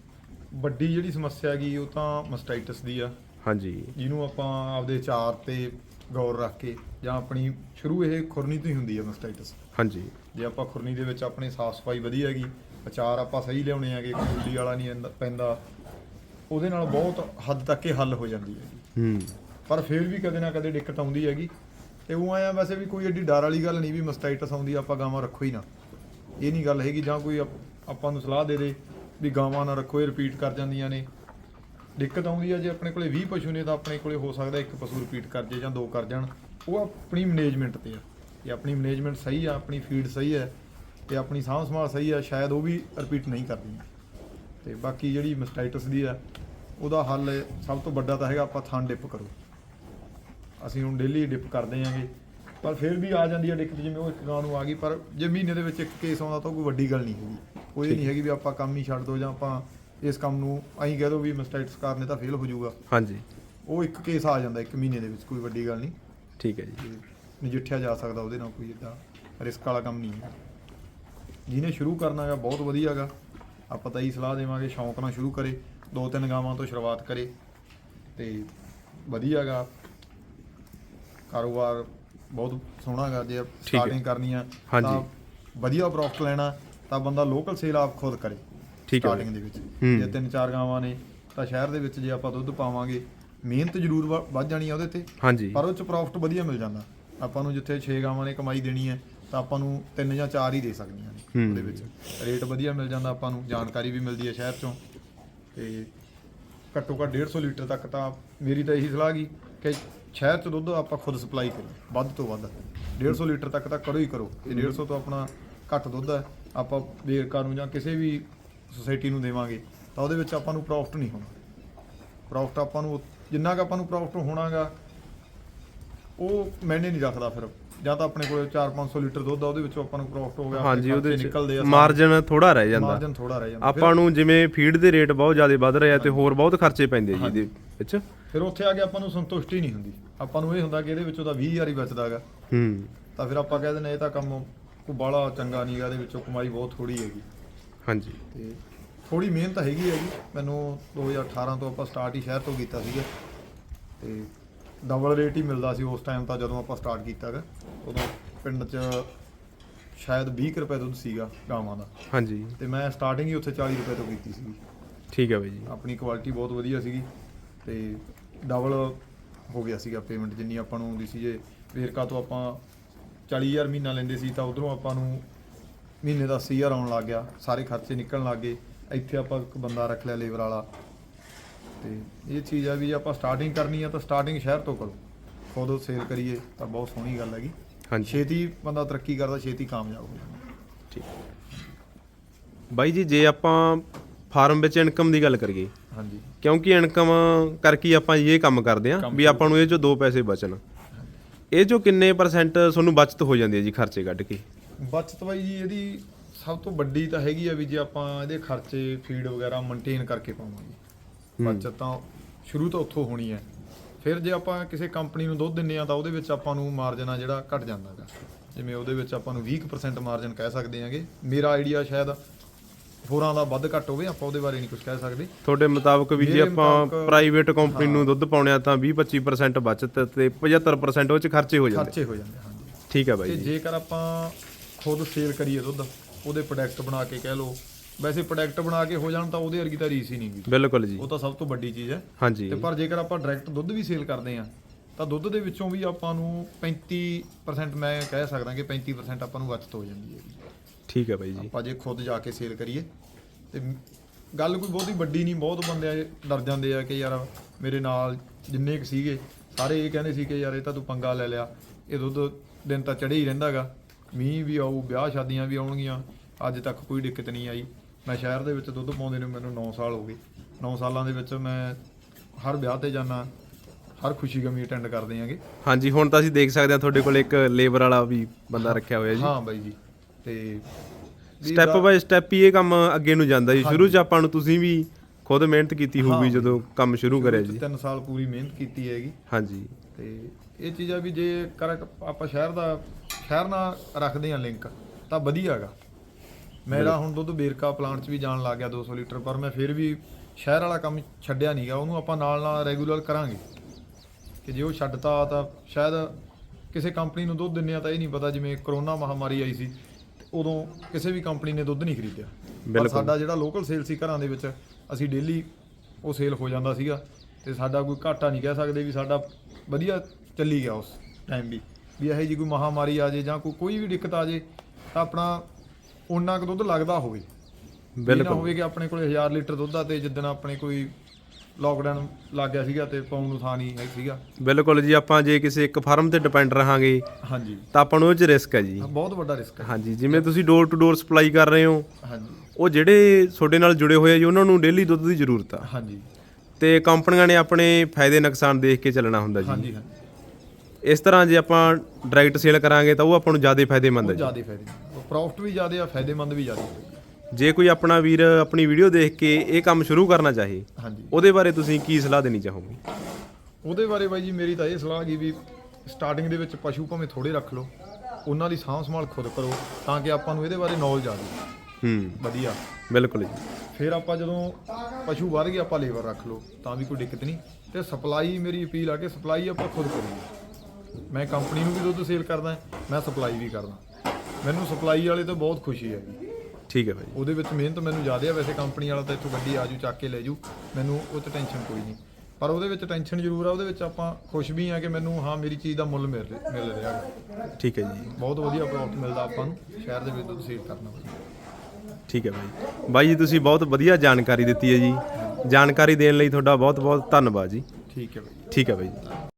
ਵੱਡੀ ਜਿਹੜੀ ਸਮੱਸਿਆ ਹੈਗੀ ਉਹ ਤਾਂ ਮਸਟਾਈਟਸ ਦੀ ਆ। ਹਾਂਜੀ। ਜਿਹਨੂੰ ਆਪਾਂ ਆਪਦੇ ਚਾਰ ਤੇ ਗੌਰ ਰੱਖ ਕੇ ਜਾਂ ਆਪਣੀ ਸ਼ੁਰੂ ਇਹ ਖੁਰਨੀ ਤੋਂ ਹੀ ਹੁੰਦੀ ਹੈ ਮਸਟਾਈਟਸ ਹਾਂਜੀ। ਜੇ ਆਪਾਂ ਖੁਰਨੀ ਦੇ ਵਿੱਚ ਆਪਣੀ ਸਾਫ਼ ਸਫ਼ਾਈ ਵਧੀਆ ਹੈਗੀ ਅਚਾਰ ਆਪਾਂ ਸਹੀ ਲਿਆਉਣੇ ਆਗੇ ਕੁੱਲੀ ਵਾਲਾ ਨਹੀਂ ਪੈਂਦਾ ਉਹਦੇ ਨਾਲ ਬਹੁਤ ਹੱਦ ਤੱਕ ਇਹ ਹੱਲ ਹੋ ਜਾਂਦੀ ਹੈਗੀ। ਹੂੰ। ਪਰ ਫਿਰ ਵੀ ਕਦੇ ਨਾ ਕਦੇ ਦਿੱਕਤ ਆਉਂਦੀ ਹੈਗੀ। ਤੇ ਉਹ ਆਇਆ ਵੈਸੇ ਵੀ ਕੋਈ ਏਡੀ ਡਰ ਵਾਲੀ ਗੱਲ ਨਹੀਂ ਵੀ ਮਸਟਾਈਟਸ ਆਉਂਦੀ ਆ, ਆਪਾਂ ਗਾਵਾਂ ਰੱਖੋ ਹੀ ਨਾ। ਇਹ ਨਹੀਂ ਗੱਲ ਹੈਗੀ ਜਾਂ ਕੋਈ ਆਪ- ਆਪਾਂ ਨੂੰ ਸਲਾਹ ਦੇ ਦੇ ਵੀ ਗਾਵਾਂ ਨਾ ਰੱਖੋ ਇਹ ਰਿਪੀਟ ਕਰ ਜਾਂਦੀਆਂ ਨੇ। ਦਿੱਕਤ ਆਉਂਦੀ ਆ ਜੇ ਆਪਣੇ ਕੋਲੇ 20 ਪਸ਼ੂ ਨੇ ਤਾਂ ਆਪਣੇ ਕੋਲੇ ਹੋ ਸਕਦਾ ਇੱਕ ਪਸ਼ੂ ਰਿਪੀਟ ਕਰ ਜੇ ਜਾਂ ਦੋ ਕਰ ਜਾਣ। ਉਹ ਆਪਣੀ ਮੈਨੇਜਮੈਂਟ ਤੇ ਆ। ਜੇ ਆਪਣੀ ਮੈਨੇਜਮੈਂਟ ਸਹੀ ਆ ਆਪਣੀ ਫੀਡ ਸਹੀ ਹੈ ਤੇ ਆਪਣੀ ਸਾਂਭ ਸੰਭਾਲ ਸਹੀ ਆ ਸ਼ਾਇਦ ਉਹ ਵੀ ਰਿਪੀਟ ਨਹੀਂ ਕਰਦੀਆਂ ਤੇ ਬਾਕੀ ਜਿਹੜੀ ਮਸਟਾਈਟਸ ਦੀ ਆ ਉਹਦਾ ਹੱਲ ਸਭ ਤੋਂ ਵੱਡਾ ਤਾਂ ਹੈਗਾ ਆਪਾਂ ਥਣ ਡਿਪ ਕਰੋ। ਅਸੀਂ ਹੁਣ ਡੇਲੀ ਡਿਪ ਕਰਦੇ ਆਂਗੇ। ਪਰ ਫਿਰ ਵੀ ਆ ਜਾਂਦੀ ਹੈ ਦਿੱਕਤ ਜਿਵੇਂ ਉਹ ਇੱਕ ਗਾਂ ਨੂੰ ਆ ਗਈ ਪਰ ਜੇ ਮਹੀਨੇ ਦੇ ਵਿੱਚ ਇੱਕ ਕੇਸ ਆਉਂਦਾ ਤਾਂ ਕੋਈ ਵੱਡੀ ਗੱਲ ਨਹੀਂ ਹੈਗੀ। ਕੋਈ ਨਹੀਂ ਹੈਗੀ ਵੀ ਆਪਾਂ ਕੰਮ ਹੀ ਛੱਡ ਦੋ ਜਾਂ ਆਪਾਂ ਇਸ ਕੰਮ ਨੂੰ ਐਂ ਕਹਿ ਦੋ ਵੀ ਮਸਟਾਈਟਸ ਕਾਰਨ ਤਾਂ ਫੇਲ ਹੋ ਜਾਊਗਾ। ਹਾਂਜੀ। ਉਹ ਇੱਕ ਕੇਸ ਆ ਜਾਂਦਾ ਇੱਕ ਮਹੀਨੇ ਦੇ ਵਿੱਚ ਕੋਈ ਵੱਡੀ ਗੱਲ ਨਹੀਂ। ਠੀਕ ਹੈ ਜੀ। ਤੇ ਨਜਿੱਠਿਆ ਜਾ ਸਕਦਾ ਉਹਦੇ ਨਾਲ ਕੋਈ ਇਦਾਂ ਰਿਸਕ ਵਾਲਾ ਕੰਮ ਨਹੀਂ ਹੈ। ਜਿਹਨੇ ਸ਼ੁਰੂ ਕਰਨਾ ਹੈਗਾ ਬਹੁਤ ਵਧੀਆ ਹੈਗਾ। ਆਪਾਂ ਤਾਂ ਇਹੀ ਸਲਾਹ ਦੇਵਾਂਗੇ ਸ਼ੌਂਕ ਨਾਲ ਸ਼ੁਰੂ ਕਰੇ ਦੋ ਤਿੰਨ ਗਾਵਾਂ ਤੋਂ ਸ਼ੁਰੂਆਤ ਕਰੇ। ਤੇ ਵਧੀਆ ਹੈਗਾ। ਕਾਰੋਬਾਰ ਬਹੁਤ ਸੋਹਣਾ ਹੈਗਾ ਜੇ ਸਟਾਰਟਿੰਗ ਕਰਨੀ ਆ ਹਾਂਜੀ। ਵਧੀਆ ਪ੍ਰੋਫਿਟ ਲੈਣਾ ਤਾਂ ਬੰਦਾ ਲੋਕਲ ਸੇਲ ਆਪ ਖੁਦ ਕਰੇ। ਠੀਕ ਹੈ ਸਟਾਰਟਿੰਗ ਦੇ ਵਿੱਚ। ਜੇ ਤਿੰਨ ਚਾਰ ਗਾਵਾਂ ਨੇ ਤਾਂ ਸ਼ਹਿਰ ਦੇ ਵਿੱਚ ਜੇ ਆਪਾਂ ਦੁੱਧ ਪਾਵਾਂਗੇ ਮਿਹਨਤ ਜ਼ਰੂਰ ਵ- ਵੱਧ ਜਾਣੀ ਆ ਉਹਦੇ ਤੇ। ਹਾਂਜੀ। ਪਰ ਉਹ ਚ ਪ੍ਰੋਫਿਟ ਵਧੀਆ ਮਿਲ ਜਾਂਦਾ। ਆਪਾਂ ਨੂੰ ਜਿੱਥੇ 6 ਗਾਵਾਂ ਨੇ ਕਮਾਈ ਦੇਣੀ ਹੈ ਤਾਂ ਆਪਾਂ ਨੂੰ ਤਿੰਨ ਜਾਂ ਚਾਰ ਹੀ ਦੇ ਸਕਦੀਆਂ ਨੇ। ਉਹਦੇ ਵਿੱਚ। ਰੇਟ ਵਧੀਆ ਮਿਲ ਜਾਂਦਾ ਆਪਾਂ ਨੂੰ ਜਾਣਕਾਰੀ ਵੀ ਮਿਲਦੀ ਹੈ ਸ਼ਹਿਰ ਚੋਂ। ਤੇ ਘੱਟੋ ਘੱਟ 150 ਲੀਟਰ ਤੱਕ ਤਾਂ ਮੇਰੀ ਤਾਂ ਇਹੀ ਸਲਾਹ ਗਈ ਕਿ ਸ਼ਹਿਰ ਚ ਦੁੱਧ ਆਪਾਂ ਖੁਦ ਸਪਲਾਈ ਕਰੀਏ ਵੱਧ ਤੋਂ ਵੱਧ। 150 ਲੀਟਰ ਤੱਕ ਤਾਂ ਕਰੋ ਹੀ ਕਰੋ। ਇਹ 150 ਤੋਂ ਆਪਣਾ ਘੱਟ ਦੁੱਧ ਹੈ। ਆਪਾਂ ਵੇਰਕਾ ਨੂੰ ਜਾਂ ਕਿਸੇ ਵੀ ਸੁਸਾਇਟੀ ਨੂੰ ਦੇਵਾਂਗੇ ਤਾਂ ਉਹਦੇ ਵਿੱਚ ਆਪਾਂ ਨੂੰ ਪ੍ਰੋਫਿਟ ਨਹੀਂ ਹੋਣਾ। ਪ੍ਰੋਫਿਟ ਆਪਾਂ ਨੂੰ ਜਿੰਨਾ ਕੁ ਆਪਾਂ ਨੂੰ ਪ੍ਰੋਫਿਟ ਹੋਣਾਗਾ ਉਹ ਮੈਨੇ ਨਹੀਂ ਰੱਖਦਾ ਫਿਰ। ਜਾਂ ਤਾਂ ਆਪਣੇ ਕੋਲ 4-500 ਲੀਟਰ ਦੁੱਧ ਆ ਉਹਦੇ ਵਿੱਚੋਂ ਆਪਾਂ ਨੂੰ ਪ੍ਰੋਫਿਟ ਹੋ ਗਿਆ ਹਾਂਜੀ ਉਹਦੇ ਨਿਕਲਦੇ ਆ ਮਾਰਜਨ ਥੋੜਾ ਰਹਿ ਜਾਂਦਾ। ਮਾਰਜਨ ਥੋੜਾ ਰਹਿ ਜਾਂਦਾ। ਆਪਾਂ ਨੂੰ ਜਿਵੇਂ ਫੀਡ ਦੇ ਰੇਟ ਬਹੁਤ ਜ਼ਿਆਦਾ ਵੱਧ ਰਹੇ ਆ ਤੇ ਹੋਰ ਬਹੁਤ ਖਰਚੇ ਪੈਂਦੇ ਜੀ ਇਹਦੇ ਵਿੱਚ। ਫਿਰ- ਉੱਥੇ ਆ ਕੇ ਆਪਾਂ ਨੂੰ ਸੰਤੁਸ਼ਟੀ ਨਹੀਂ ਹੁੰਦੀ। ਆਪਾਂ ਨੂੰ ਇਹ ਹੁੰਦਾ ਕਿ ਇਹਦੇ ਵਿੱਚੋਂ ਤਾਂ 20000 ਹੀ ਬਚਦਾਗਾ। ਹੂੰ। ਤਾਂ ਫਿਰ ਆਪਾਂ ਕਹਿ ਦਿੰਦੇ ਇਹ ਤਾਂ ਕੰਮ ਕੋਈ ਬਾਹਲਾ ਚੰਗਾ ਨਹੀਂ ਗਾ ਇਹਦੇ ਵਿੱਚੋਂ ਕਮਾਈ ਬਹੁਤ ਥੋੜੀ ਹੈਗੀ। ਹਾਂਜੀ। ਤੇ ਥੋੜੀ ਮਿਹਨਤ ਹੈਗੀ ਹੈਗੀ ਮੈਨੂੰ 2018 ਤੋਂ ਆਪਾਂ ਸਟਾਰਟ ਹੀ ਸ਼ਹਿਰ ਤੋਂ ਕੀਤਾ ਸੀਗਾ। ਤੇ ਡਬਲ ਰੇਟ ਹੀ ਮਿਲਦਾ ਸੀ ਉਸ ਟਾਈਮ ਤਾਂ ਜਦੋਂ ਆਪਾਂ ਸਟਾਰਟ ਕੀਤਾਗਾ ਉਦੋਂ ਪਿੰਡ 'ਚ ਸ਼ਾਇਦ 20 ਕੁ ਰੁਪਏ ਦੁੱਧ ਸੀਗਾ ਗਾਵਾਂ ਦਾ। ਹਾਂਜੀ। ਤੇ ਮੈਂ ਸਟਾਰਟਿੰਗ ਹੀ ਉੱਥੇ 40 ਰੁਪਏ ਤੋਂ ਕੀਤੀ ਸੀਗੀ। ਠੀਕ ਹੈ ਬਾਈ ਜੀ। ਆਪਣੀ ਕੁਆਲਿਟੀ ਬਹੁਤ ਵਧੀਆ ਸੀਗੀ। ਤੇ ਡਬਲ ਹੋ ਗਿਆ ਸੀਗਾ ਪੇਮੈਂਟ ਜਿੰਨੀ ਆਪਾਂ ਨੂੰ ਆਉਂਦੀ ਸੀ ਜੇ ਵੇਰਕਾ ਤੋਂ ਆਪਾਂ 40000 ਮਹੀਨਾ ਲੈਂਦੇ ਸੀ ਤਾਂ ਉਧਰੋਂ ਆਪਾਂ ਨੂੰ ਮਹੀਨੇ ਦਾ 80000 ਆਉਣ ਲੱਗ ਗਿਆ ਸਾਰੇ ਖਰਚੇ ਨਿਕਲਣ ਲੱਗ ਗਏ ਇੱਥੇ ਆਪਾਂ ਇੱਕ ਬੰਦਾ ਰੱਖ ਲਿਆ ਲੇਬਰ ਵਾਲਾ। ਤੇ ਇਹ ਚੀਜ਼ ਆ ਵੀ ਜੇ ਆਪਾਂ ਸਟਾਰਟਿੰਗ ਕਰਨੀ ਆ ਤਾਂ ਸਟਾਰਟਿੰਗ ਸ਼ਹਿਰ ਤੋਂ ਕਰੋ। ਖੁਦ ਸੇਲ ਕਰੀਏ ਤਾਂ ਬਹੁਤ ਸੋਹਣੀ ਗੱਲ ਹੈਗੀ। ਹਾਂਜੀ। ਛੇਤੀ ਬੰਦਾ ਤਰੱਕੀ ਕਰਦਾ ਛੇਤੀ ਕਾਮਯਾਬ ਹੋ ਜਾਂਦਾ। ਠੀਕ। ਬਾਈ ਜੀ ਜੇ ਆਪਾਂ ਫਾਰਮ ਵਿੱਚ ਇਨਕਮ ਦੀ ਗੱਲ ਕਰੀਏ ਹਾਂਜੀ। ਕਿਉਂਕਿ ਇਨਕਮ ਕਰਕੇ ਆਪਾਂ ਇਹ ਕੰਮ ਕਰਦੇ ਆ ਵੀ ਆਪਾਂ ਨੂੰ ਇਹ ਚੋਂ ਦੋ ਪੈਸੇ ਬਚਣ। ਇਹ ਚੋਂ ਕਿੰਨੇ ਪਰਸੈਂਟ ਤੁਹਾਨੂੰ ਬਚਤ ਹੋ ਜਾਂਦੀ ਹੈ ਜੀ ਖਰਚੇ ਕੱਢ ਕੇ? ਬਚਤ ਬਾਈ ਜੀ ਇਹਦੀ ਸਭ ਤੋਂ ਵੱਡੀ ਤਾਂ ਹੈਗੀ ਆ ਵੀ ਜੇ ਆਪਾਂ ਇਹਦੇ ਖਰਚੇ ਫੀਡ ਵਗੈਰਾ ਮੇਨਟੇਨ ਕਰਕੇ ਪਾਵਾਂਗੇ। ਬਚਤ ਤਾਂ ਸ਼ੁਰੂ ਤੋਂ ਉੱਥੋਂ ਹੋਣੀ ਹੈ। ਫਿਰ ਜੇ ਆਪਾਂ ਕਿਸੇ ਕੰਪਨੀ ਨੂੰ ਦੁੱਧ ਦਿੰਨੇ ਆ ਤਾਂ ਉਹਦੇ ਵਿੱਚ ਆਪਾਂ ਨੂੰ ਮਾਰਜਨ ਆ ਜਿਹੜਾ ਘਟ ਜਾਂਦਾ ਹੈਗਾ ਜਿਵੇਂ ਉਹਦੇ ਵਿੱਚ ਆਪਾਂ ਨੂੰ 20% ਮਾਰਜਨ ਕਹਿ ਸਕਦੇ ਹਾਂਗੇ ਮੇਰਾ ਆਈਡੀਆ ਸ਼ਾਇਦ ਹੋਰਾਂ ਦਾ ਵੱਧ ਘੱਟ ਹੋਵੇ ਆਪਾਂ ਉਹਦੇ ਬਾਰੇ ਨਹੀਂ ਕੁਝ ਕਹਿ ਸਕਦੇ। ਤੁਹਾਡੇ ਮੁਤਾਬਕ ਵੀ ਜੇ ਆਪਾਂ ਪ੍ਰਾਈਵੇਟ ਕੰਪਨੀ ਨੂੰ ਦੁੱਧ ਪਾਉਣੇ ਆ ਤਾਂ 20-25% ਬਚਤ ਤੇ 75% ਉਹ ਚ ਖਰਚੇ ਹੋ ਜਾਂਦੇ। ਖਰਚੇ ਹੋ ਜਾਂਦੇ ਹਾਂਜੀ। ਠੀਕ ਹੈ ਬਾਈ ਤੇ ਜੀ। ਜੇਕਰ ਆਪਾਂ ਖੁਦ ਸੇਲ ਕਰੀਏ ਦੁੱਧ ਉਹਦੇ ਪ੍ਰੋਡਕਟ ਬਣਾ ਕੇ ਕਹਿ ਲਓ। ਵੈਸੇ ਪ੍ਰੋਡਕਟ ਬਣਾ ਕੇ ਹੋ ਜਾਣ ਤਾਂ ਉਹਦੇ ਵਰਗੀ ਤਾਂ ਰੀਸ ਹੀ ਨਹੀਂ ਗੀ ਬਿਲਕੁਲ ਜੀ। ਉਹ ਤਾਂ ਸਭ ਤੋਂ ਵੱਡੀ ਚੀਜ਼ ਹੈ। ਹਾਂਜੀ। ਤੇ ਪਰ ਜੇਕਰ ਆਪਾਂ ਡਾਇਰੈਕਟ ਦੁੱਧ ਵੀ ਸੇਲ ਕਰਦੇ ਆ ਤਾਂ ਦੁੱਧ ਦੇ ਵਿੱਚੋਂ ਵੀ ਆਪਾਂ ਨੂੰ 35% ਮੈਂ ਕਹਿ ਸਕਦਾ ਕਿ 35% ਆਪਾਂ ਨੂੰ ਬਚਤ ਹੋ ਜਾਂਦੀ ਹੈ ਠੀਕ ਹੈ ਬਾਈ ਜੀ। ਆਪਾਂ ਜੇ ਖੁਦ ਜਾ ਕੇ ਸੇਲ ਕਰੀਏ ਤੇ ਗੱਲ ਕੋਈ ਬਹੁਤੀ ਵੱਡੀ ਨਹੀਂ ਬਹੁਤ ਬੰਦੇ ਡਰ ਜਾਂਦੇ ਆ ਕਿ ਯਾਰ ਮੇਰੇ ਨਾਲ ਜਿੰਨੇ ਕੁ ਸੀਗੇ ਸਾਰੇ ਇਹ ਕਹਿੰਦੇ ਸੀ ਕਿ ਯਾਰ ਇਹ ਤਾਂ ਤੂੰ ਪੰਗਾ ਲੈ ਲਿਆ ਇਹ ਦੁੱਧ ਦਿਨ ਤਾਂ ਚੜੇ ਹੀ ਰਹਿੰਦਾਗਾ। ਮੀਂਹ ਵੀ ਆਊ ਵਿਆਹ ਸ਼ਾਦੀਆਂ ਵੀ ਆਉਣਗੀਆਂ ਅੱਜ ਤੱਕ ਕੋਈ ਦਿੱਕਤ ਨਹੀਂ ਆਈ। ਮੈਂ ਸ਼ਹਿਰ ਦੇ ਵਿੱਚ ਦੁੱਧ ਪਾਉਂਦੇ ਨੂੰ ਮੈਨੂੰ 9 ਸਾਲ ਹੋ ਗਏ। 9 ਸਾਲਾਂ ਦੇ ਵਿੱਚ ਮੈਂ ਹਰ ਵਿਆਹ ਤੇ ਜਾਣਾ ਹਰ ਖੁਸ਼ੀ ਗਮੀ ਅਟੈਂਡ ਕਰਦੇ ਆਂਗੇ। ਹਾਂਜੀ ਹੁਣ ਤਾਂ ਅਸੀਂ ਦੇਖ ਸਕਦੇ ਹਾਂ ਤੁਹਾਡੇ ਕੋਲ ਇੱਕ ਲੇਬਰ ਵਾਲਾ ਵੀ ਬੰਦਾ ਰੱਖਿਆ ਹੋਇਆ ਜੀ। ਹਾਂ ਬਾਈ ਜੀ। ਤੇ ਸਟੈਪ ਬਾਈ ਸਟੈਪ ਹੀ ਇਹ ਕੰਮ ਅੱਗੇ ਨੂੰ ਜਾਂਦਾ ਜੀ। ਸ਼ੁਰੂ 'ਚ ਆਪਾਂ ਨੂੰ ਤੁਸੀਂ ਵੀ ਖੁਦ ਮਿਹਨਤ ਕੀਤੀ ਹੋਊਗੀ ਜਦੋਂ ਕੰਮ ਸ਼ੁਰੂ ਕਰਿਆ ਜੀ। 3 ਸਾਲ ਪੂਰੀ ਮਿਹਨਤ ਕੀਤੀ ਹੈਗੀ। ਹਾਂਜੀ। ਤੇ ਇਹ ਚੀਜ਼ ਆ ਵੀ ਜੇ ਕਰ ਆਪਾਂ ਸ਼ਹਿਰ ਦਾ ਸ਼ਹਿਰ ਨਾਲ ਰੱਖਦੇ ਆ ਲਿੰਕ ਤਾਂ ਵਧੀਆ ਹੈਗਾ। ਮੇਰਾ ਹੁਣ ਦੁੱਧ ਬੇਰਕਾ ਪਲਾਂਟ 'ਚ ਵੀ ਜਾਣ ਲੱਗ ਗਿਆ 200 ਲੀਟਰ ਪਰ ਮੈਂ ਫਿਰ ਵੀ ਸ਼ਹਿਰ ਵਾਲਾ ਕੰਮ ਛੱਡਿਆ ਨਹੀਂਗਾ ਉਹਨੂੰ ਆਪਾਂ ਨਾਲ ਨਾਲ ਰੈਗੂਲਰ ਕਰਾਂਗੇ। ਕਿ ਜੇ ਉਹ ਛੱਡਤਾ ਤਾਂ ਸ਼ਾਇਦ ਕਿਸੇ ਕੰਪਨੀ ਨੂੰ ਦੁੱਧ ਦਿੰਨੇ ਆ ਤਾਂ ਇਹ ਨਹੀਂ ਪਤਾ ਜਿਵੇਂ ਕਰੋਨਾ ਮਹਾਮਾਰੀ ਆਈ ਸੀ ਉਦੋਂ ਕਿਸੇ ਵੀ ਕੰਪਨੀ ਨੇ ਦੁੱਧ ਨਹੀਂ ਖਰੀਦਿਆ। ਪਰ ਬਿਲਕੁਲ। ਸਾਡਾ ਜਿਹੜਾ ਲੋਕਲ ਸੇਲ ਸੀ ਘਰਾਂ ਦੇ ਵਿੱਚ ਅਸੀਂ ਡੇਲੀ ਉਹ ਸੇਲ ਹੋ ਜਾਂਦਾ ਸੀਗਾ ਤੇ ਸਾਡਾ ਕੋਈ ਘਾਟਾ ਨਹੀਂ ਕਹਿ ਸਕਦੇ ਵੀ ਸਾਡਾ ਵਧੀਆ ਚੱਲੀ ਗਿਆ ਉਸ ਟਾਈਮ ਵੀ। ਵੀ ਇਹੋ ਜੀ ਕੋਈ ਮਹਾਮਾਰੀ ਆ ਜੇ ਜਾਂ ਕੋਈ ਕੋਈ ਵੀ ਦਿੱਕਤ ਆ ਜੇ ਤਾਂ ਆਪਣਾ ਓਨਾ ਕੁ ਦੁੱਧ ਲੱਗਦਾ ਹੋਵੇ। ਬਿਲਕੁਲ। ਹੋਵੇ ਕਿ ਆਪਣੇ ਕੋਲੇ 1000 ਲੀਟਰ ਦੁੱਧ ਆ ਤੇ ਜਿੱਦਣ ਆਪਣੇ ਕੋਈ ਲੋਕਡਾਊਨ ਲੱਗ ਗਿਆ ਸੀਗਾ ਤੇ ਪਾਉਣ ਨੂੰ ਥਾਂ ਨਹੀਂ ਹੈ ਸੀਗਾ। ਬਿਲਕੁਲ ਜੀ ਆਪਾਂ ਜੇ ਕਿਸੇ ਇੱਕ ਫਰਮ ਤੇ ਡਿਪੈਂਡ ਰਹਾਂਗੇ ਹਾਂਜੀ। ਤਾਂ ਆਪਾਂ ਨੂੰ ਉਹ 'ਚ ਰਿਸਕ ਹੈ ਜੀ। ਬਹੁਤ ਵੱਡਾ ਰਿਸਕ ਹੈ। ਹਾਂਜੀ ਜਿਵੇਂ ਤੁਸੀਂ ਡੋਰ ਟੂ ਡੋਰ ਸਪਲਾਈ ਕਰ ਰਹੇ ਹੋ ਹਾਂਜੀ। ਉਹ ਜਿਹੜੇ ਤੁਹਾਡੇ ਨਾਲ ਜੁੜੇ ਹੋਏ ਆ ਜੀ ਉਹਨਾਂ ਨੂੰ ਡੇਲੀ ਦੁੱਧ ਦੀ ਜ਼ਰੂਰਤ ਆ। ਹਾਂਜੀ। ਤੇ ਕੰਪਨੀਆਂ ਨੇ ਆਪਣੇ ਫਾਇਦੇ ਨੁਕਸਾਨ ਦੇਖ ਕੇ ਚੱਲਣਾ ਹੁੰਦਾ ਜੀ। ਹਾਂਜੀ ਹਾਂਜੀ। ਇਸ ਤਰ੍ਹਾਂ ਜੇ ਆਪਾਂ ਡਾਇਰੈਕਟ ਸੇਲ ਕਰਾਂਗੇ ਤਾਂ ਉਹ ਆਪਾਂ ਨੂੰ ਜ਼ਿਆਦਾ ਫਾਇਦੇਮੰਦ ਹੈ ਜੀ। ਜ਼ਿਆਦਾ ਫਾਇਦੇ ਪ੍ਰੋਫਿਟ ਵੀ ਜ਼ਿਆਦਾ ਆ ਫਾਇਦੇਮੰਦ ਵੀ ਜ਼ਿਆਦਾ ਜੇ ਕੋਈ ਆਪਣਾ ਵੀਰ ਆਪਣੀ ਵੀਡੀਓ ਦੇਖ ਕੇ ਇਹ ਕੰਮ ਸ਼ੁਰੂ ਕਰਨਾ ਚਾਹੇ ਹਾਂਜੀ। ਉਹਦੇ ਬਾਰੇ ਤੁਸੀਂ ਕੀ ਸਲਾਹ ਦੇਣੀ ਚਾਹੋਗੇ? ਉਹਦੇ ਬਾਰੇ ਬਾਈ ਜੀ ਮੇਰੀ ਤਾਂ ਇਹ ਸਲਾਹ ਗਈ ਵੀ ਸਟਾਰਟਿੰਗ ਦੇ ਵਿੱਚ ਪਸ਼ੂ ਭਾਵੇਂ ਥੋੜੇ ਰੱਖ ਲਓ ਉਹਨਾਂ ਦੀ ਸਾਂਭ ਸੰਭਾਲ ਖੁਦ ਕਰੋ ਤਾਂ ਕਿ ਆਪਾਂ ਨੂੰ ਇਹਦੇ ਬਾਰੇ ਨੌਲੇਜ ਆ ਜਾਵੇ। ਹੂੰ। ਵਧੀਆ। ਬਿਲਕੁਲ ਜੀ। ਫਿਰ ਆਪਾਂ ਜਦੋਂ ਪਸ਼ੂ ਵੱਧ ਗਏ ਆਪਾਂ ਲੇਬਰ ਰੱਖ ਲਓ ਤਾਂ ਵੀ ਕੋਈ ਦਿੱਕਤ ਨਹੀਂ। ਤੇ ਸਪਲਾਈ ਮੇਰੀ ਅਪੀਲ ਆ ਕਿ ਸਪਲਾਈ ਆਪਾਂ ਖੁਦ ਕਰੀਏ। ਮੈਂ ਕੰਪਨੀ ਨੂੰ ਵੀ ਦੁੱਧ ਸੇਲ ਕਰਦਾ ਮੈਂ ਸਪਲਾਈ ਵੀ ਕਰਦਾ। ਮੈਨੂੰ ਸਪਲਾਈ ਵਾਲੇ ਤੋਂ ਬਹੁਤ ਖੁਸ਼ੀ ਹੈਗੀ ਠੀਕ ਹੈ ਭਾਈ। ਉਹਦੇ ਵਿੱਚ ਮਿਹਨਤ ਮੈਨੂੰ ਜ਼ਿਆਦਾ ਆ ਵੈਸੇ ਕੰਪਨੀ ਵਾਲਾ ਤਾਂ ਇੱਥੋਂ ਗੱਡੀ ਆਜੂ ਚੱਕ ਕੇ ਲੈ ਜੂ। ਮੈਨੂੰ ਉਹ ਤੇ ਟੈਨਸ਼ਨ ਕੋਈ ਨਹੀਂ। ਪਰ ਉਹਦੇ ਵਿੱਚ ਟੈਨਸ਼ਨ ਜ਼ਰੂਰ ਆ ਉਹਦੇ ਵਿੱਚ ਆਪਾਂ ਖੁਸ਼ ਵੀ ਆ ਕਿ ਮੈਨੂੰ ਹਾਂ ਮੇਰੀ ਚੀਜ਼ ਦਾ ਮੁੱਲ ਮਿਲ ਰਿਹਾ- ਮਿਲ ਰਿਹਾ। ਠੀਕ ਹੈ ਜੀ। ਬਹੁਤ ਵਧੀਆ ਪ੍ਰੋਡਕਟ ਮਿਲਦਾ ਆਪਾਂ ਨੂੰ ਸ਼ਹਿਰ ਦੇ ਵਿੱਚ ਦੁੱਧ ਸੇਲ ਕਰਨਾ ਠੀਕ ਹੈ ਭਾਈ। ਬਾਈ ਜੀ ਤੁਸੀਂ ਬਹੁਤ ਵਧੀਆ ਜਾਣਕਾਰੀ ਦਿੱਤੀ ਹੈ ਜੀ। ਜਾਣਕਾਰੀ ਦੇਣ ਲਈ ਤੁਹਾਡਾ ਬਹੁਤ ਬਹੁਤ ਧੰਨਵਾਦ ਜੀ। ਠੀਕ ਹੈ ਬਾਈ ਠੀਕ ਹੈ ਬਾਈ ਜੀ